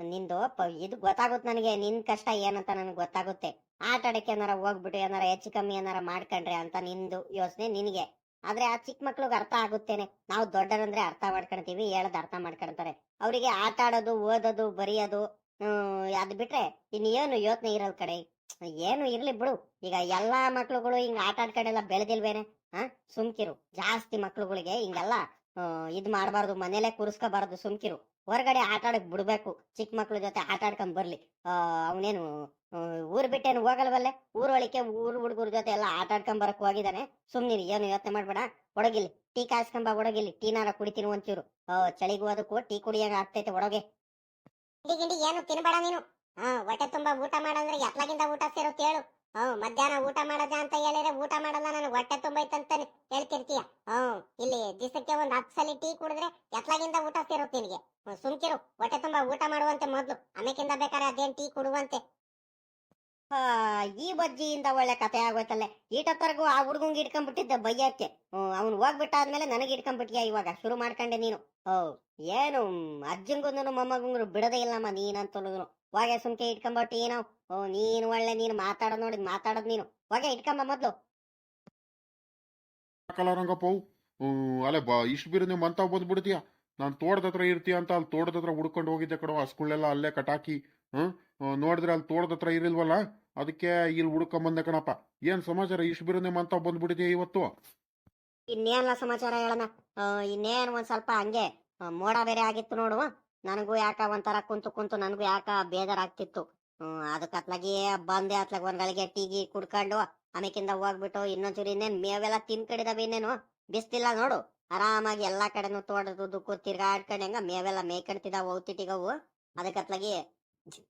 ನಿಂದು ಇದು ಗೊತ್ತಾಗುತ್ತೆ ನನಗೆ. ನಿನ್ ಕಷ್ಟ ಏನಂತ ನನಗೆ ಗೊತ್ತಾಗುತ್ತೆ. ಆಟ ಆಡಕ್ಕೆ ಏನಾರ ಹೋಗ್ಬಿಟ್ಟು ಏನಾರ ಹೆಚ್ಚು ಕಮ್ಮಿ ಏನಾರ ಮಾಡ್ಕೊಂಡ್ರೆ ಅಂತ ನಿಂದು ಯೋಚನೆ ನಿನಗೆ. ಆದ್ರೆ ಆ ಚಿಕ್ಕ ಮಕ್ಳಿಗೆ ಅರ್ಥ ಆಗುತ್ತೇನೆ. ನಾವು ದೊಡ್ಡರಂದ್ರೆ ಅರ್ಥ ಮಾಡ್ಕೊಂತೀವಿ ಹೇಳದ್ ಅರ್ಥ ಮಾಡ್ಕೊಂತಾರೆ. ಅವರಿಗೆ ಆಟ ಆಡೋದು ಓದೋದು ಬರೆಯೋದು ಅದ್ ಬಿಟ್ರೆ ಇನ್ನೇನು ಯೋಚನೆ ಇರೋದ್ ಕಡೆ ಏನು ಇರ್ಲಿ ಬಿಡು. ಈಗ ಎಲ್ಲಾ ಮಕ್ಳುಗಳು ಹಿಂಗ ಆಟ ಆಡ್ಕಡೆಲ್ಲ ಬೆಳೆದಿಲ್ವೇನೆ? ಹಾ ಸುಮ್ಕಿರು. ಜಾಸ್ತಿ ಮಕ್ಳುಗಳಿಗೆ ಹಿಂಗೆಲ್ಲ ಇದ್ ಮಾಡಬಾರ್ದು, ಮನೇಲೆ ಕೂರಿಸ್ಕೋಬಾರ್ದು ಸುಮ್ಕಿರು. ಹೊರಗಡೆ ಆಟ ಆಡಕ್ ಬಿಡ್ಬೇಕು. ಚಿಕ್ಕ ಮಕ್ಳ ಜೊತೆ ಆಟ ಆಡ್ಕೊಂಡ್ ಬರ್ಲಿ ಅವನೇನು ಊರ್ ಬಿಟ್ಟೇನು ಹೋಗಲ್ವಲ್ಲೇ? ಊರೊಳಿಕೆ ಊರ್ ಹುಡುಗರ ಜೊತೆ ಎಲ್ಲ ಆಟ ಆಡ್ಕೊಂಡ್ ಬರಕ್ ಹೋಗಿದಾನೆ. ಸುಮ್ನಿರಿ ಏನು ಯೋಚನೆ ಮಾಡ್ಬೇಡ. ಒಡಗಿಲಿ, ಟೀ ಕಾಯಿಸ್ಕೊಂಬ ಒಡಗಿಲಿ ಟೀನಾರ ಕುಡಿತೀನಿ ಒಂಚೂರು ಚಳಿಗೂ ಅದಕ್ಕೂ ಟೀ ಕುಡಿಯಂಗ ಆಗ್ತೈತೆ, ಒಡಗೆ. ಏನು ತಿನ್ಬೇಡ ನೀನು. ಹಾ, ಹೊಟ್ಟೆ ತುಂಬಾ ಊಟ ಮಾಡಂದ್ರೆ ಎತ್ಲಾಗಿಂದ ಊಟ ಸೇರುತ್ತೆ ಹೇಳು ಹ್ಮ್ ಮಧ್ಯಾಹ್ನ ಊಟ ಮಾಡದ ಅಂತ ಹೇಳಿದ್ರೆ ಊಟ ಮಾಡಲ್ಲ, ನನಗೆ ಹೊಟ್ಟೆ ತುಂಬೈತಂತಾನೆ ಹೇಳ್ತಿರ್ತೀಯ? ಹ್ಮ್ ಇಲ್ಲಿ ದಿವಸಕ್ಕೆ ಒಂದ್ ಹತ್ತು ಸಲ ಟೀ ಕುಡಿದ್ರೆ ಎತ್ಲಾಗಿಂದ ಊಟ ಸೇರುತ್ತೆ ನಿನಗೆ. ಸುಮ್ಕಿರು, ಹೊಟ್ಟೆ ತುಂಬಾ ಊಟ ಮಾಡುವಂತೆ ಮೊದ್ಲು, ಆಮೇಕಿಂದ ಬೇಕಾದ್ರೆ ಅದೇನ್ ಟೀ ಕುಡುವಂತೆ. ಈ ಬಜ್ಜಿಯಿಂದ ಒಳ್ಳೆ ಕಥೆ ಆಗೋಯ್ತಲ್ಲ. ಈಟತ್ವರೆಗೂ ಆ ಹುಡುಗಂಗೆ ಇಟ್ಕೊಂಡ್ಬಿಟ್ಟಿದ್ದೆ ಬೈಯಕ್ಕೆ. ಅವ್ನು ಹೋಗ್ಬಿಟ್ಟಾದ್ಮೇಲೆ ನನಗೆ ಇಟ್ಕೊಂಡ್ಬಿಟ್ಟಿಯ ಇವಾಗ, ಶುರು ಮಾಡ್ಕೊಂಡೆ ನೀನು. ಓ ಏನು, ಅಜ್ಜಂಗೊಂದನು ಮೊಮ್ಮಗಂಗೂ ಬಿಡದೇ ಇಲ್ಲಮ್ಮ ನೀನಂತೂ ಹೋಗೆ ಸುಮ್ಕೆ ಇಟ್ಕೊಂಬಟ್ಟು ಏನು? ಓ ನೀನು ಒಳ್ಳೆ ನೀನು ಮಾತಾಡೋದ್ ನೋಡಿ ಮಾತಾಡೋದು ನೀನು. ಹೋಗೆ ಇಟ್ಕೊಂಬ ಮೊದ್ಲು. ಕಲಾರಂಗಪ್ಪ ಅವು ಅಲ್ಲೇ ಬಾ ಇಷ್ಟು ಬೀರು ನೀವು ಮಂತಾವ್ ಬಂದ್ಬಿಡ್ತೀಯ? ನಾನು ತೋಟದ ಹತ್ರ ಇರ್ತೀಯ ಅಂತ ಅಲ್ಲಿ ತೋಟದ ಹತ್ರ ಹುಡ್ಕೊಂಡು ಹೋಗಿದ್ದೆ ಕಡೋ ಹಸ್ಗಳೆಲ್ಲ ಅಲ್ಲೇ ಕಟಾಕಿ ಹ್ಞೂ? ನೋಡಿದ್ರೆ ಅಲ್ಲಿ ತೋಟದ ಹತ್ರ ಇರಿಲ್ವಲ್ಲ? ಅದಕ್ಕೆ ಇಲ್ಲಿ ಹುಡ್ಕೊಂಬಂದೆ ಕಣಪ್ಪ. ಏನು ಸಮಾಚಾರ? ಇಷ್ಟು ಬೀರು ನೀವು ಮಂತಾವ್ ಬಂದ್ಬಿಡ್ತೀಯ ಇವತ್ತು? ಇನ್ನೇನಲ್ಲ ಸಮಾಚಾರ ಹೇಳೋಣ? ಇನ್ನೇನು ಒಂದ್ ಸ್ವಲ್ಪ ಹಂಗೆ ಮೋಡ ಬೇರೆ ಆಗಿತ್ತು ನೋಡು. ನನಗೂ ಯಾಕ ಒಂಥರ ಕುಂತು ಕುಂತು ನನಗೂ ಯಾಕ ಬೇಜಾರಾಗ್ತಿತ್ತು. ಅದಕ್ಕೆ ಅತ್ಲಾಗಿ ಬಂದೆ ಅತ್ಲಾಗ ಒಂದ್ ಗಳಿಗೆ ಟೀಗಿ ಕುಡ್ಕೊಂಡು ಆಮೇಕಿಂದ ಹೋಗ್ಬಿಟ್ಟು ಇನ್ನೊಂಚೂರು ಇನ್ನೇನ್ ಮೇವೆಲ್ಲ ತಿನ್ಕಡಿದಾವೆ ಇನ್ನೇನು? ಬಿಸ್ತಿಲ್ಲ ನೋಡು. ಆರಾಮಾಗಿ ಎಲ್ಲಾ ಕಡೆನು ತೋಟದ ದುಕ್ಕು ತಿರ್ಗಾಡ್ಕೊಂಡು ಹೆಂಗ ಮೇವೆಲ್ಲ ಮೇಯ್ಕಣ್ತಿದಾವ ಔತಿಟ್ಟಿಗವು ಅದಕ್ಕೆ ಅತ್ಲಾಗಿ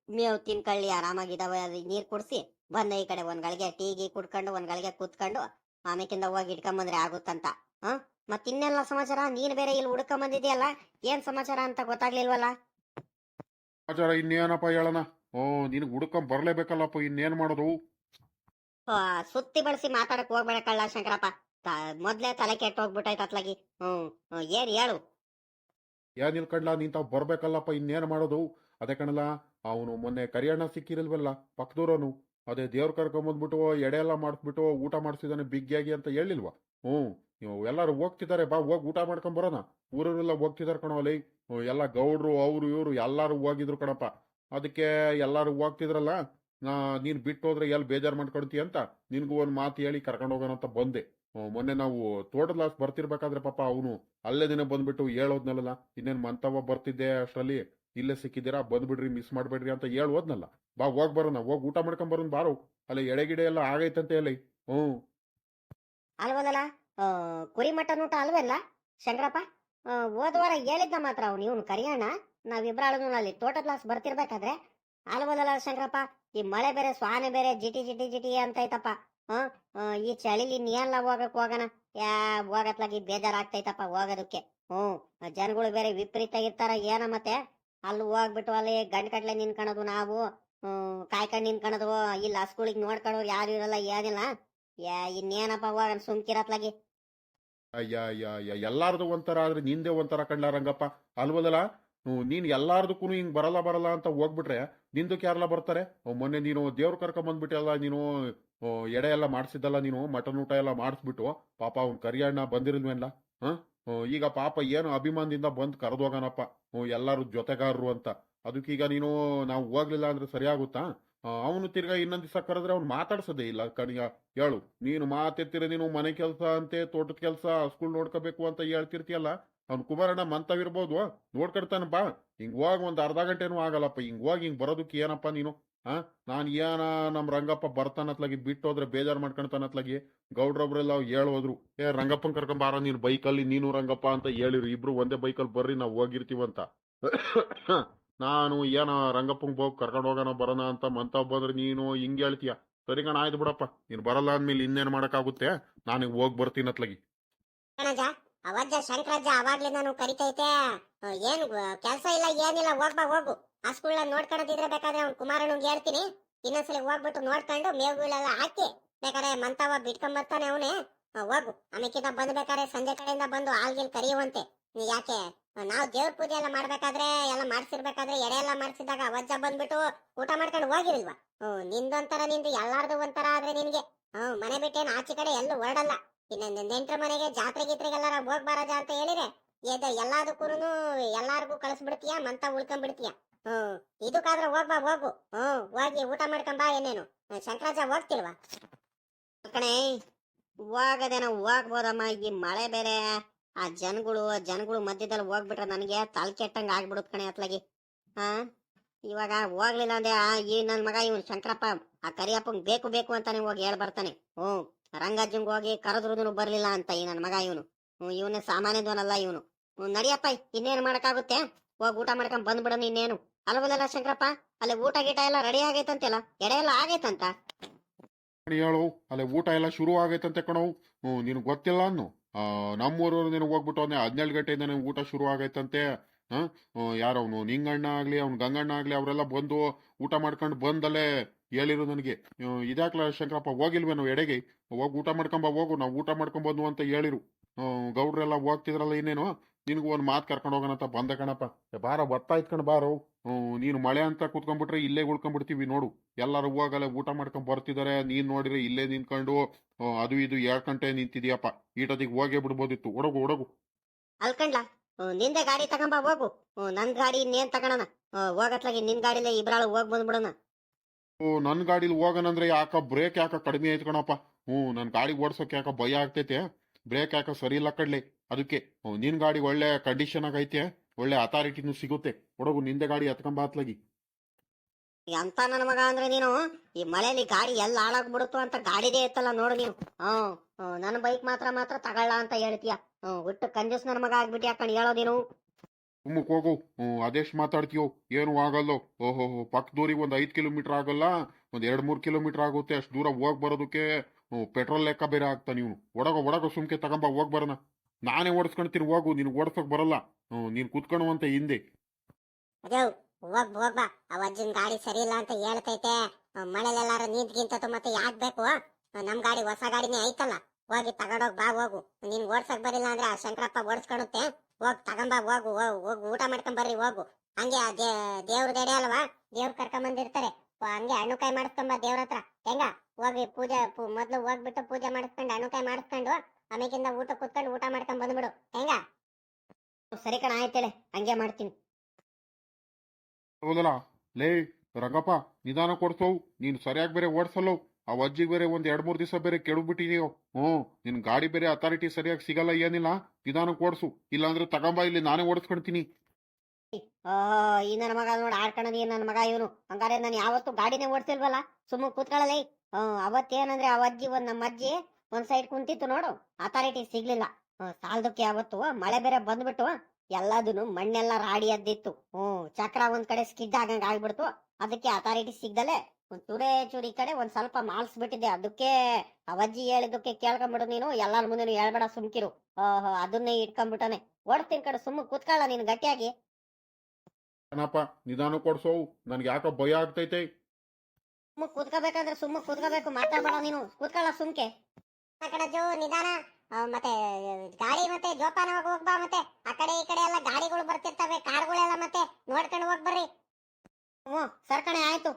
ಮೇವು ತಿನ್ಕಳ್ಳಿ ಆರಾಮಾಗಿದಾವ ನೀರ್ ಕುಡ್ಸಿ ಬಂದ ಈ ಕಡೆ ಒಂದ್ ಗಳಿಗೆ ಟೀಗಿ ಕುಡ್ಕೊಂಡು, ಒಂದ್ ಗಳಿಗೆ ಕೂತ್ಕೊಂಡು ಆಮೇಕಿಂದ ಹೋಗಿ ಇಟ್ಕೊಂಬಂದ್ರೆ ಆಗುತ್ತಂತ. ಹ ಮತ್ ಇನ್ನೆಲ್ಲ ಸಮಾಚಾರ? ನೀನ್ ಬೇರೆ ಇಲ್ಲಿ ಹುಡುಕ ಬಂದಿದ್ಯಲ್ಲ ಏನ್ ಸಮಾಚಾರ ಅಂತ ಗೊತ್ತಾಗ್ಲಿಲ್ವಲ್ಲ? ಸಮಾಚಾರ ಇನ್ನೇನಪ್ಪ ಹೇಳೋಣ? ಓ ನಿನ್ ಹುಡ್ಕೊಂಡ್ ಬರ್ಲೇಬೇಕಲ್ಲಪ್ಪ ಇನ್ನೇನ್ ಮಾಡೋದು? ಆ, ಸುತ್ತಿ ಬಳಸಿ ಮಾತಾಡಕ್ ಹೋಗ್ಬೇಡ ಕಳ್ಳ ಶಂಕರಪ್ಪ. ಮೊದ್ಲೇ ತಲೆ ಕೆಟ್ಟ ಹೋಗ್ಬಿಟ್ಟೈತ್ ಅತ್ಲಾಗಿ. ಹ್ಮ್ ಏನ್ ಹೇಳು? ಏನ್ ನೀನ್ ತಾವ್ ಬರ್ಬೇಕಲ್ಲಪ್ಪ ಇನ್ನೇನ್ ಮಾಡೋದು? ಅದೇ ಕಣಲ್ಲ ಅವನು ಮೊನ್ನೆ ಕರಿಯಣ್ಣ ಸಿಕ್ಕಿರಲ್ವಲ್ಲ ಪಕ್ಕದೂರನು ಅದೇ ದೇವ್ರ ಕರ್ಕೊಂಬಂದ್ಬಿಟ್ಟು ಎಡೆ ಎಲ್ಲ ಮಾಡಿಸ್ಬಿಟ್ಟು ಊಟ ಮಾಡಿಸಿದಾನೆ ಬಿಗ್ಗಿಯಾಗಿ ಅಂತ ಹೇಳಿಲ್ವಾ? ಹ್ಞೂ ನೀವು ಎಲ್ಲರೂ ಹೋಗ್ತಿದ್ದಾರೆ ಬಾ ಹೋಗಿ ಊಟ ಮಾಡ್ಕೊಂಡ್ ಬರೋಣ. ಊರವರೆಲ್ಲ ಹೋಗ್ತಿದಾರೆ ಕಣೋ ಅಲ್ಲಿ ಎಲ್ಲ ಗೌಡ್ರು, ಅವರು, ಇವರು ಎಲ್ಲರೂ ಹೋಗಿದ್ರು ಕಣಪ್ಪ. ಅದಕ್ಕೆ ಎಲ್ಲರೂ ಹೋಗ್ತಿದ್ರಲ್ಲ, ನಾ, ನೀನು ಬಿಟ್ಟು ಹೋದ್ರೆ ಎಲ್ಲಿ ಬೇಜಾರು ಮಾಡ್ಕೊಳ್ತೀಯ ಅಂತ ನಿನಗೂ ಒಂದು ಮಾತು ಹೇಳಿ ಕರ್ಕೊಂಡು ಹೋಗೋಣ ಅಂತ ಬಂದೆ. ಮೊನ್ನೆ ನಾವು ತೋಟದ ಲಾಸ್ ಬರ್ತಿರ್ಬೇಕಾದ್ರೆ ಪಾಪ ಅವನು ಅಲ್ಲೇ ದಿನ ಬಂದ್ಬಿಟ್ಟು ಹೇಳೋದ್ನಲ್ಲ, ಇನ್ನೇನು ಮಂತವ ಬರ್ತಿದ್ದೆ ಅಷ್ಟರಲ್ಲಿ, ಇಲ್ಲೇ ಸಿಕ್ಕಿದ್ದೀರಾ, ಬಂದ್ಬಿಡ್ರಿ, ಮಿಸ್ ಮಾಡ್ಬೇಡ್ರಿ ಅಂತ ಹೇಳೋದ್ನಲ್ಲ. ಬಾ ಹೋಗಿ ಬರೋಣ, ಹೋಗಿ ಊಟ ಮಾಡ್ಕೊಂಡ್ ಬರೋಣ, ಬಾರೋ. ಅಲ್ಲಿ ಎಡೆಗಿಡೆ ಎಲ್ಲ ಆಗೈತಂತೆ ಅಲ್ಲಿ ಹ್ಮ್ ಅಲ್ವಲ್ಲ ಕುರಿ ಮಟನ್ ಊಟ ಅಲ್ವಲ್ಲ ಶಂಕರಪ್ಪ ಹೋದ ವಾರ ಹೇಳಿದ್ದ ಮಾತ್ರ ಅವ್ನು, ಇವನು ಕರಿಯಣ್ಣ ನಾವಿಬ್ರಾಳು ಅಲ್ಲಿ ತೋಟದ ಲಾಸ್ ಬರ್ತಿರ್ಬೇಕಾದ್ರೆ. ಅಲ್ವಲ್ಲ ಶಂಕರಪ್ಪ, ಈ ಮಳೆ ಬೇರೆ, ಸ್ವಾನೆ ಬೇರೆ, ಜಿಟಿ ಜಿಟಿ ಜಿಟಿ ಅಂತ ಐತಪ್ಪ. ಈ ಚಳಿಲಿ ನೀಲ್ಲ ಹೋಗಕ್ ಹೋಗನ ಯಾ, ಹೋಗತ್ಲಾಗಿ ಬೇಜಾರಾಗ್ತೈತಪ್ಪ ಹೋಗೋದಕ್ಕೆ. ಹ್ಮ್ ಜನಗಳು ಬೇರೆ ವಿಪರೀತ ಇರ್ತಾರ ಏನ ಮತ್ತೆ. ಅಲ್ಲಿ ಹೋಗ್ಬಿಟ್ಟು ಅಲ್ಲಿ ಗಂಡ್ ಕಟ್ಲೆ ನಿನ್ಕಣದು ನಾವು. ಕಾಯ್ಕೊಂಡ್ ನಿನ್ಕೊಳೋದು ಇಲ್ಲಿ ಹಸ್ಗಳಿಗೆ ನೋಡ್ಕೊಳ್ಳೋರು ಯಾರು ಇರಲ್ಲ, ಏನಿಲ್ಲ. ಯಾ, ಇನ್ನೇನಪ್ಪ ಅವಾಗ ಸುಮ್ಕಿರತ್ಲಾಗಿ. ಅಯ್ಯ ಅಯ್ಯ ಅಯ್ಯ ಎಲ್ಲಾರ್ದು ಒಂಥರ ಆದ್ರೆ ನಿಂದೆ ಒಂಥರ ಕಂಡ್ಲ ರಂಗಪ್ಪ ಅಲ್ವದಲ್ಲ ನೀನ್ ಎಲ್ಲಾರ್ದಕ್ಕೂ ಹಿಂಗ್ ಬರಲ್ಲ ಬರಲ್ಲ ಅಂತ ಹೋಗ್ಬಿಟ್ರೆ ನಿಂದಕ್ಕೆ ಯಾರೆಲ್ಲ ಬರ್ತಾರೆ? ಮೊನ್ನೆ ನೀನು ದೇವ್ರ ಕರ್ಕೊಂಡ್ ಬಂದ್ಬಿಟ್ಟಲ್ಲ ನೀನು ಎಡೆ ಎಲ್ಲ ಮಾಡಿಸಿದ್ದಲ್ಲ ನೀನು, ಮಟನ್ ಊಟ ಎಲ್ಲ ಮಾಡಿಸ್ಬಿಟ್ಟು, ಪಾಪ ಅವ್ನ್ ಕರಿಯಣ್ಣ ಬಂದಿರಲ್ವೇನಲ್ಲ ಹ? ಈಗ ಪಾಪ ಏನು ಅಭಿಮಾನದಿಂದ ಬಂದ್ ಕರೆದೋಗನಪ್ಪ ಎಲ್ಲಾರು ಜೊತೆಗಾರರು ಅಂತ. ಅದಕ್ಕೀಗ ನೀನು ನಾವು ಹೋಗ್ಲಿಲ್ಲ ಅಂದ್ರೆ ಸರಿಯಾಗುತ್ತಾ? ಅವನು ತಿರ್ಗಾ ಇನ್ನೊಂದ್ ದಿವಸ ಕರೆದ್ರೆ ಅವ್ನು ಮಾತಾಡ್ಸೋದೇ ಇಲ್ಲ. ಕಣಿಯ ಹೇಳು. ನೀನು ಮಾತೆತ್ತಿರ ನೀನು ಮನೆ ಕೆಲಸ ಅಂತೆ, ತೋಟದ ಕೆಲಸ ಸ್ಕೂಲ್ ನೋಡ್ಕೋಬೇಕು ಅಂತ ಹೇಳ್ತಿರ್ತೀಯಲ್ಲ, ಅವ್ನು ಕುಮಾರಣ್ಣ ಮಂತವಿರ್ಬೋದು. ನೋಡ್ಕೊಡ್ತಾನಪ್ಪ ಹಿಂಗ್ ಹೋಗ್ ಒಂದ್ ಅರ್ಧ ಗಂಟೆನೂ ಆಗಲ್ಲಪ್ಪ. ಹಿಂಗ್ ಹೋಗಿ, ಹಿಂಗ್ ಬರೋದಕ್ಕೆ ಏನಪ್ಪ ನೀನು? ಆ? ನಾನ್ ಏನ ನಮ್ ರಂಗಪ್ಪ ಬರ್ತಾನತ್ಲಾಗಿ ಬಿಟ್ಟು ಹೋದ್ರೆ ಬೇಜಾರ್ ಮಾಡ್ಕೊಂತಾನತ್ಲಾಗಿ ಗೌಡ್ರೊಬ್ರೆಲ್ಲ ಹೇಳೋದ್ರು, ಏ, ರಂಗಪ್ಪನ್ ಕರ್ಕೊಂಬಾರ ನೀನು ಬೈಕಲ್ಲಿ, ನೀನು ರಂಗಪ್ಪ ಅಂತ ಹೇಳಿರು. ಇಬ್ರು ಒಂದೇ ಬೈಕಲ್ಲಿ ಬರ್ರಿ, ನಾವು ಹೋಗಿರ್ತೀವಂತ. ನಾನು ಏನ ರಂಗಪ್ಪಂಗ್ ಹೋಗಿ ಕರ್ಕೊಂಡು ಹೋಗೋಣ, ಬರೋಣ ಅಂತ ಮಂತ ಬಂದ್ರೆ ನೀನು ಹಿಂಗ್ ಹೇಳ್ತೀಯ. ಸರಿ ಕಣ, ಆಯ್ತು ಬಿಡಪ್ಪ. ನೀನು ಬರಲ್ಲ ಅಂದ್ಮೇಲೆ ಇನ್ನೇನ್ ಮಾಡೋಕ್ಕಾಗುತ್ತೆ? ನಾನು ಹೋಗಿ ಬರ್ತೀನಿ ಅತ್ಲಗಿ. ಕಣಜ, ಅವಜ್ಜ, ಶಂಕರಜ್ಜ ಅವಾಗ್ಲೇ ನಾನು ಕರಿತೈತೆ. ಏನು ಕೆಲಸ ಇಲ್ಲ, ಏನಿಲ್ಲ ಹೋಗ್ಬಾ ಹೋಗು. ಸ್ಕೂಲ್ ನೋಡ್ಕೊಳ್ಳೋದಿದ್ರೆ ಬೇಕಾದ್ರೆ ಅವ್ನು ಕುಮಾರನಿಗೆ ಹೇಳ್ತೀನಿ. ಇನ್ನೊಂದ್ಸಲ ಹೋಗ್ಬಿಟ್ಟು ನೋಡ್ಕೊಂಡು ಮೇವುಗಳೆಲ್ಲ ಹಾಕಿ, ಬೇಕಾದ್ರೆ ಮಂತವ ಬಿಟ್ಕೊಂಡ್ ಬರ್ತಾನೆ ಅವನೇ ಹೋಗು. ಆಮೇಕಿಂದ ಬಂದ್ಬೇಕಾದ್ರೆ ಸಂಜೆ ಕಡೆಯಿಂದ ಬಂದು ಆಲ್ಗಿಲ್ ಕರೆಯುವಂತೆ. ನೀ ಯಾಕೆ ನಾವು ದೇವ್ರ ಪೂಜೆ ಎಲ್ಲ ಮಾಡ್ಬೇಕಾದ್ರೆ, ಎಲ್ಲ ಮಾಡ್ಸಿರ್ಬೇಕಾದ್ರೆ, ಎಡೆ ಎಲ್ಲ ಮಾಡ್ಸಿದಾಗ ವಜ್ಜ ಬಂದ್ಬಿಟ್ಟು ಊಟ ಮಾಡ್ಕೊಂಡು ಹೋಗಿರಿಲ್ವಾ? ಹ್ಮ್ ನಿಂದೊಂಥರ ನಿಂದು ಎಲ್ಲಾರ್ದು ಒಂಥರ ಆದ್ರೆ ನಿನ್ಗೆ. ಹ್ಮ್ ಮನೆ ಬಿಟ್ಟೇನು ಆಚೆ ಕಡೆ ಎಲ್ಲೂ ಹೊರಡಲ್ಲ. ಇನ್ನೊಂದು ನೆಂಟ್ರ ಮನೆಗೆ ಜಾತ್ರೆ ಗೀತ್ರೆಗೆಲ್ಲಾರ ಹೋಗ್ಬಾರಜ ಅಂತ ಹೇಳಿದ್ರೆ, ಎದ ಎಲ್ಲದಕ್ಕೂ ಎಲ್ಲಾರ್ಗೂ ಕಳಿಸ್ಬಿಡ್ತೀಯ, ಮಂತ ಉಳ್ಕೊಂಡ್ಬಿಡ್ತೀಯ? ಹ್ಮ್ ಇದಕ್ಕಾದ್ರೆ ಹೋಗ್ಬಾ ಹೋಗು. ಹ್ಮ್ ಹೋಗಿ ಊಟ ಮಾಡ್ಕೊಂಬಾ ಏನೇನು ಶಂಕರಾಜ ಹೋಗ್ತಿಲ್ವಾ? ಕಣೆ ಹೋಗದೇನೋ ಹೋಗ್ಬೋದಮ್ಮ, ಈ ಮಳೆ ಬೇರೆ. ಆ ಜನಗಳು ಜನಗಳು ಮಧ್ಯದಲ್ಲಿ ಹೋಗ್ಬಿಟ್ರೆ ನನಗೆ ತಲೆ ಕೆಟ್ಟಂಗ ಆಗ್ಬಿಡುತ್ತೆ ಕಣೆ ಅತ್ಲಾಗಿ. ಹಾ ಇವಾಗ ಹೋಗ್ಲಿಲ್ಲ ಅಂದ್ರೆ ಈ ನನ್ ಮಗ ಇವನ್ ಶಂಕರಪ್ಪ, ಆ ಕರಿಯಪ್ಪಂಗ್ ಬೇಕು ಬೇಕು ಅಂತಾನೆ ಹೋಗಿ ಹೇಳ್ ಬರ್ತಾನೆ. ಹ್ಮ್ ರಂಗಜ್ಜಂಗ್ ಹೋಗಿ ಕರೆದ್ರುನು ಬರ್ಲಿಲ್ಲ ಅಂತ ಈ ನನ್ ಮಗ ಇವನು. ಇವನೇ ಸಾಮಾನ್ಯದವನಲ್ಲ ಇವನು. ನಡಿಯಪ್ಪ, ಇನ್ನೇನು ಮಾಡಕ್ಕಾಗುತ್ತೆ? ಹೋಗಿ ಊಟ ಮಾಡ್ಕೊಂಡ್ ಬಂದ್ಬಿಡೋಣ ಇನ್ನೇನು. ಅಲ್ವಲ್ಲ ಶಂಕರಪ್ಪ, ಅಲ್ಲಿ ಊಟ ಗೀಟ ಎಲ್ಲ ರೆಡಿ ಆಗೈತಂತೆಲ್ಲ? ಎಡೆ ಎಲ್ಲ ಆಗೈತಂತ? ಹೇಳು, ಅಲ್ಲಿ ಊಟ ಎಲ್ಲ ಶುರು ಆಗೈತಂತೆ ಕಣವು ಹ್ಞೂ, ನಿನಗೆ ಗೊತ್ತಿಲ್ಲ ಅನ್ನು. ನಮ್ಮೂರವ್ರು ನೀನು ಹೋಗ್ಬಿಟ್ಟು ಅವನೇ ಹದಿನೇಳು ಗಂಟೆಯಿಂದ ಊಟ ಶುರು ಆಗೈತಂತೆ, ಹಾಂ? ಯಾರವನು? ನಿಂಗಣ್ಣ ಆಗಲಿ, ಅವ್ನು ಗಂಗಣ್ಣ ಆಗಲಿ, ಅವರೆಲ್ಲ ಬಂದು ಊಟ ಮಾಡ್ಕೊಂಡು ಬಂದಲ್ಲೇ ಹೇಳಿರು ನನಗೆ. ಇದಾಕ್ಲ ಶಂಕರಪ್ಪ ನಾವು ಎಡೆಗೆ? ಹೋಗಿ ಊಟ ಮಾಡ್ಕೊಂಬ, ಹೋಗು, ನಾವು ಊಟ ಮಾಡ್ಕೊಂಬಂದು ಅಂತ ಹೇಳಿರು. ಗೌಡ್ರೆಲ್ಲ ಹೋಗ್ತಿದ್ರಲ್ಲ ಇನ್ನೇನು? ನಿನಗೂ ಒಂದು ಮಾತು ಕರ್ಕೊಂಡು ಹೋಗೋಣ ಅಂತ ಬಂದ ಕಣಪ್ಪ. ಬಾರ ಬರ್ತಾ ಇತ್ಕೊಂಡು ಬಾರೋ. ನೀನು ಮಳೆ ಅಂತ ಕೂತ್ಕೊಂಡ್ಬಿಟ್ರೆ ಇಲ್ಲೇ ಉಳ್ಕೊಂಡ್ಬಿಡ್ತೀವಿ ನೋಡು. ಎಲ್ಲರೂ ಹೋಗಲ್ಲ ಊಟ ಮಾಡ್ಕೊಂಡ್ ಬರ್ತಿದ್ದಾರೆ ನೀನ್ ನೋಡಿದ್ರೆ ಇಲ್ಲೇ ನಿಂತ್ಕೊಂಡು ಅದು ಇದು ಎರಡು ಗಂಟೆ ನಿಂತಿದ್ಯಪ್ಪ. ಈಟದಿಗೆ ಹೋಗೇ ಬಿಡ್ಬೋದಿತ್ತು. ಒಡಗು ಒಡಗು. ಅಲ್ಕಂಡ್ಲ? ನಿಂದೆ ಗಾಡಿ ತಗೊಂಬ ಹೋಗು. ನನ್ ಗಾಡಿ ಇನ್ನೇನ್ ತಗೋಣ ಹೋಗತ್ಲಾಗಿ ನಿನ್ ಗಾಡಿಲೇ ಇಬ್ರಾಳು ಹೋಗ್ ಬಂದ್ಬಿಡೋಣ. ಓ ನನ್ ಗಾಡಿಲಿ ಹೋಗೋಣಂದ್ರೆ ಯಾಕ ಬ್ರೇಕ್ ಯಾಕ ಕಡಿಮೆ ಆಯ್ತು ಕಣಪ್ಪ? ಹ್ಞೂ ನನ್ನ ಗಾಡಿ ಓಡ್ಸೋಕೆ ಯಾಕ ಭಯ ಆಗ್ತೈತೆ? ಬ್ರೇಕ್ ಯಾಕ ಸರಿ ಇಲ್ಲ ಕಡ್ಲಿ? ಅದಕ್ಕೆ ನಿನ್ ಗಾಡಿ ಒಳ್ಳೆ ಕಂಡೀಷನ್ ಆಗೈತೆ? ಒಳ್ಳೆ ಅಥಾರಿಟಿನೂ ಸಿಗುತ್ತೆ. ಒಡಗು ನಿಂದೆ ಗಾಡಿ ಹತ್ಕೊಂಬಾತ್ಲಾಗಿ ಎಂತ ನನ್ನ ಮಗ ಅಂದ್ರೆ ನೀನು? ಈ ಮಳೆಯಲ್ಲಿ ಗಾಡಿ ಎಲ್ಲ ಹಾಳಾಗ್ಬಿಡುತ್ತು ಅಂತ ಗಾಡಿದೇ ಇತ್ತಲ್ಲ ನೋಡು ನೀನು. ಹ್ಮ್ ನನ್ನ ಬೈಕ್ ಮಾತ್ರ ಮಾತ್ರ ತಗೊಳ್ಳ ಅಂತ ಹೇಳ್ತೀಯ? ಹ್ಮ್ ಒಟ್ಟು ಕಂಜೂಸ್ ನನ್ನ ಮಗ ಆಗ್ಬಿಟ್ಟು ಯಾಕಂಡ್ ಹೇಳೋ ನೀನು. ಉಮ್ಮಕ್ ಹೋಗು. ಹ್ಮ್ ಅದೆಷ್ಟು ಮಾತಾಡ್ತೀಯೋ? ಏನು ಆಗಲ್ಲೋ. ಓಹೋ ಪಕ್ಕದೂರಿಗೆ ಒಂದು ಐದು ಕಿಲೋಮೀಟರ್ ಆಗಲ್ಲ? ಒಂದು ಎರಡು ಮೂರು ಕಿಲೋಮೀಟರ್ ಆಗುತ್ತೆ ಅಷ್ಟು ದೂರ ಹೋಗ್ ಬರೋದಕ್ಕೆ. ಪೆಟ್ರೋಲ್ ಲೆಕ್ಕ ಬೇರೆ ಆಗ್ತಾ ನೀವು ಒಡಗೋ ಒಡಗೋ ಸುಮ್ಕೆ ತಗೊಂಬ ಹೋಗ್ ಬರೋಣ. ನಾನೇ ಓಡಿಸ್ಕೊಳ್ತೀನಿ ಹೋಗು ನಿನ್ಗೆ ಓಡಿಸೋಕೆ ಬರಲ್ಲ. ನೀನು ಅಂತ ಹಿಂದೆ. ಅದೇ, ಹೋಗ್ ಬಾ. ಆ ಅಜ್ಜನ ಗಾಡಿ ಸರಿ ಇಲ್ಲ ಅಂತ ಹೇಳ್ತೈತೆ. ಮಳೆಲೆಲ್ಲಾರ ನಿಂತ್ಗಿಂತ ಮತ್ತೆ ಯಾಕ್ ಬೇಕು? ನಮ್ ಗಾಡಿ, ಹೊಸ ಗಾಡಿನೇ ಐತಲ್ಲ. ಹೋಗಿ ತಗೊಂಡೋಗ್ ಬಾ, ಹೋಗು. ನಿನ್ ಓಡ್ಸಕ್ ಬರಿಲ್ಲ ಅಂದ್ರೆ ಆ ಶಂಕರಪ್ಪ ಓಡಿಸ್ಕೊಡುತ್ತೆ ಹೋಗ್, ತಗೊಂಬಾ, ಹೋಗು ಹೋಗು, ಹೋಗ್, ಊಟ ಮಾಡ್ಕೊಂಡ್ ಬರ್ರಿ, ಹೋಗು. ಹಂಗೆ ದೇವ್ರ ಗಡಿ ಅಲ್ವಾ? ದೇವ್ರ ಕರ್ಕೊಂಡ್ ಬಂದಿರ್ತಾರೆ ಹಂಗೆ ಹಣ್ಣುಕಾಯಿ ಮಾಡಿಸ್ಕೊಂಬ ದೇವ್ರ ಹತ್ರ. ಹೆಂಗ? ಹೋಗಿ ಪೂಜೆ ಮೊದ್ಲು ಹೋಗ್ಬಿಟ್ಟು ಪೂಜೆ ಮಾಡಿಸ್ಕೊಂಡು ಹಣ್ಣುಕಾಯಿ ಮಾಡಿಸ್ಕೊಂಡು ಆಮೇಕಿಂದ ಊಟ ಕುತ್ಕೊಂಡು ಊಟ ಮಾಡ್ಕೊಂಡ್ ಬಂದ್ಬಿಡು. ಹೆಂಗ? ಸರಿ ಕಣ ಆಯ್ತೇಳೆ ಹಂಗೆ ಮಾಡ್ತೀನಿ. ಹೌದಲ್ಲ? ಲೇ ರಂಗಪ್ಪ ನಿಧಾನ ಕೊಡ್ಸೋವು ನೀನು ಸರಿಯಾಗಿ ಬೇರೆ ಓಡಿಸಲ್ಲೋ. ಆ ಅಜ್ಜಿಗೆ ಬೇರೆ ಒಂದ್ ಎರಡ್ ಮೂರ್ ದಿವಸ ಬೇರೆ ಕೆಡಬಿಟ್ಟಿದೀಯೋ ಹ್ಮ್ ನಿನ್ ಗಾಡಿ ಬೇರೆ ಅಥಾರಿಟಿ ಸರಿಯಾಗಿ ಸಿಗಲ್ಲ ಏನಿಲ್ಲ. ನಿಧಾನ ಓಡಿಸು ಇಲ್ಲಾಂದ್ರೆ ತಗೊಂಬ ಇಲ್ಲಿ ನಾನೇ ಓಡಿಸ್ಕೊಳ್ತೀನಿ ಆ ಈ ನನ್ನ ಮಗ ನೋಡಿ ಆಡ್ಕೊಂಡಿ ನನ್ನ ಮಗ ಇವನು. ಹಂಗಾರೆ ನಾನು ಯಾವತ್ತು ಗಾಡಿನೇ ಓಡಿಸಿಲ್ವಲ್ಲ? ಸುಮ್ಮ ಕೂತ್ಕೊಳ್ಳಲೇ. ಅವತ್ತೇನಂದ್ರೆ ಆ ಅಜ್ಜಿ ಒಂದ್ ನಮ್ಮ ಅಜ್ಜಿ ಒಂದ್ ಸೈಡ್ ಕುಂತಿತ್ತು ನೋಡು ಅಥಾರಿಟಿ ಸಿಗ್ಲಿಲ್ಲ. ಸಾಲದಕ್ಕೆ ಅವತ್ತು ಮಳೆ ಬೇರೆ ಬಂದ್ಬಿಟ್ಟು ಎಲ್ಲದನ್ನು ಮಣ್ಣೆಲ್ಲ ರಾಡಿ ಅದ್ದಿತ್ತು ಹ್ಮ್ ಚಕ್ರ ಒಂದ್ ಕಡೆ ಸ್ಕಿಡ್ ಆಗಂಗ್ ಆಗ್ಬಿಡ್ತು. ಅದಕ್ಕೆ ಅಥಾರಿಟಿ ಸಿಗ್ದಲೆ ಒಂದ್ ತುರೆ ಚೂರಿ ಕಡೆ ಒಂದ್ ಸ್ವಲ್ಪ ಮಾಲ್ಸ್ಬಿಟ್ಟಿದ್ದೆ. ಅದಕ್ಕೆ ಅವಜ್ಜಿ ಹೇಳಿದಕ್ಕೆ ಕೇಳ್ಕೊಂಬಿಡು ನೀನು ಎಲ್ಲಾರ ಮುಂದೆ ಹೇಳ್ಬೇಡ ಸುಮ್ಕಿರು. ಓಹೋ ಅದನ್ನೇ ಇಟ್ಕೊಂಡ್ಬಿಟ್ಟನೆ ಓಡ್ತೀನಿ ಕಡೆ ಸುಮ್ಮ ಕೂತ್ಕೊಳ್ಳ ನೀನ್ ಗಟ್ಟಿಯಾಗಿ. ಏನಪ್ಪ ನಿಧಾನ ಕೊಡ್ಸೋವು. ನನ್ಗೆ ಯಾಕೋ ಭಯ ಆಗ್ತೈತೆ. ಸುಮ್ಮ ಕೂತ್ಕೋಬೇಕಂದ್ರೆ ಸುಮ್ಮ ಕೂತ್ಕೋಬೇಕು ಮಾತಾಡ್ಬೇಡ ನೀನು. ಕೂತ್ಕೊಳ್ಳ ಸುಮ್ಕೆ. ಆ ಕಡೆ ಜೋ ನಿಧಾನ ಮತ್ತೆ, ಗಾಡಿ ಮತ್ತೆ ಜೋಪಾನವಾಗಿ ಹೋಗ್ಬಾ ಮತ್ತೆ. ಆ ಕಡೆ ಈ ಕಡೆ ಎಲ್ಲ ಗಾಡಿಗಳು ಬರ್ತಿರ್ತವೆ, ಕಾರ್ಗಳೆಲ್ಲ ಮತ್ತೆ ನೋಡ್ಕೊಂಡು ಹೋಗ್ಬರ್ರಿ ಹ್ಞೂ ಸರ್ಕಣೆ ಆಯ್ತು.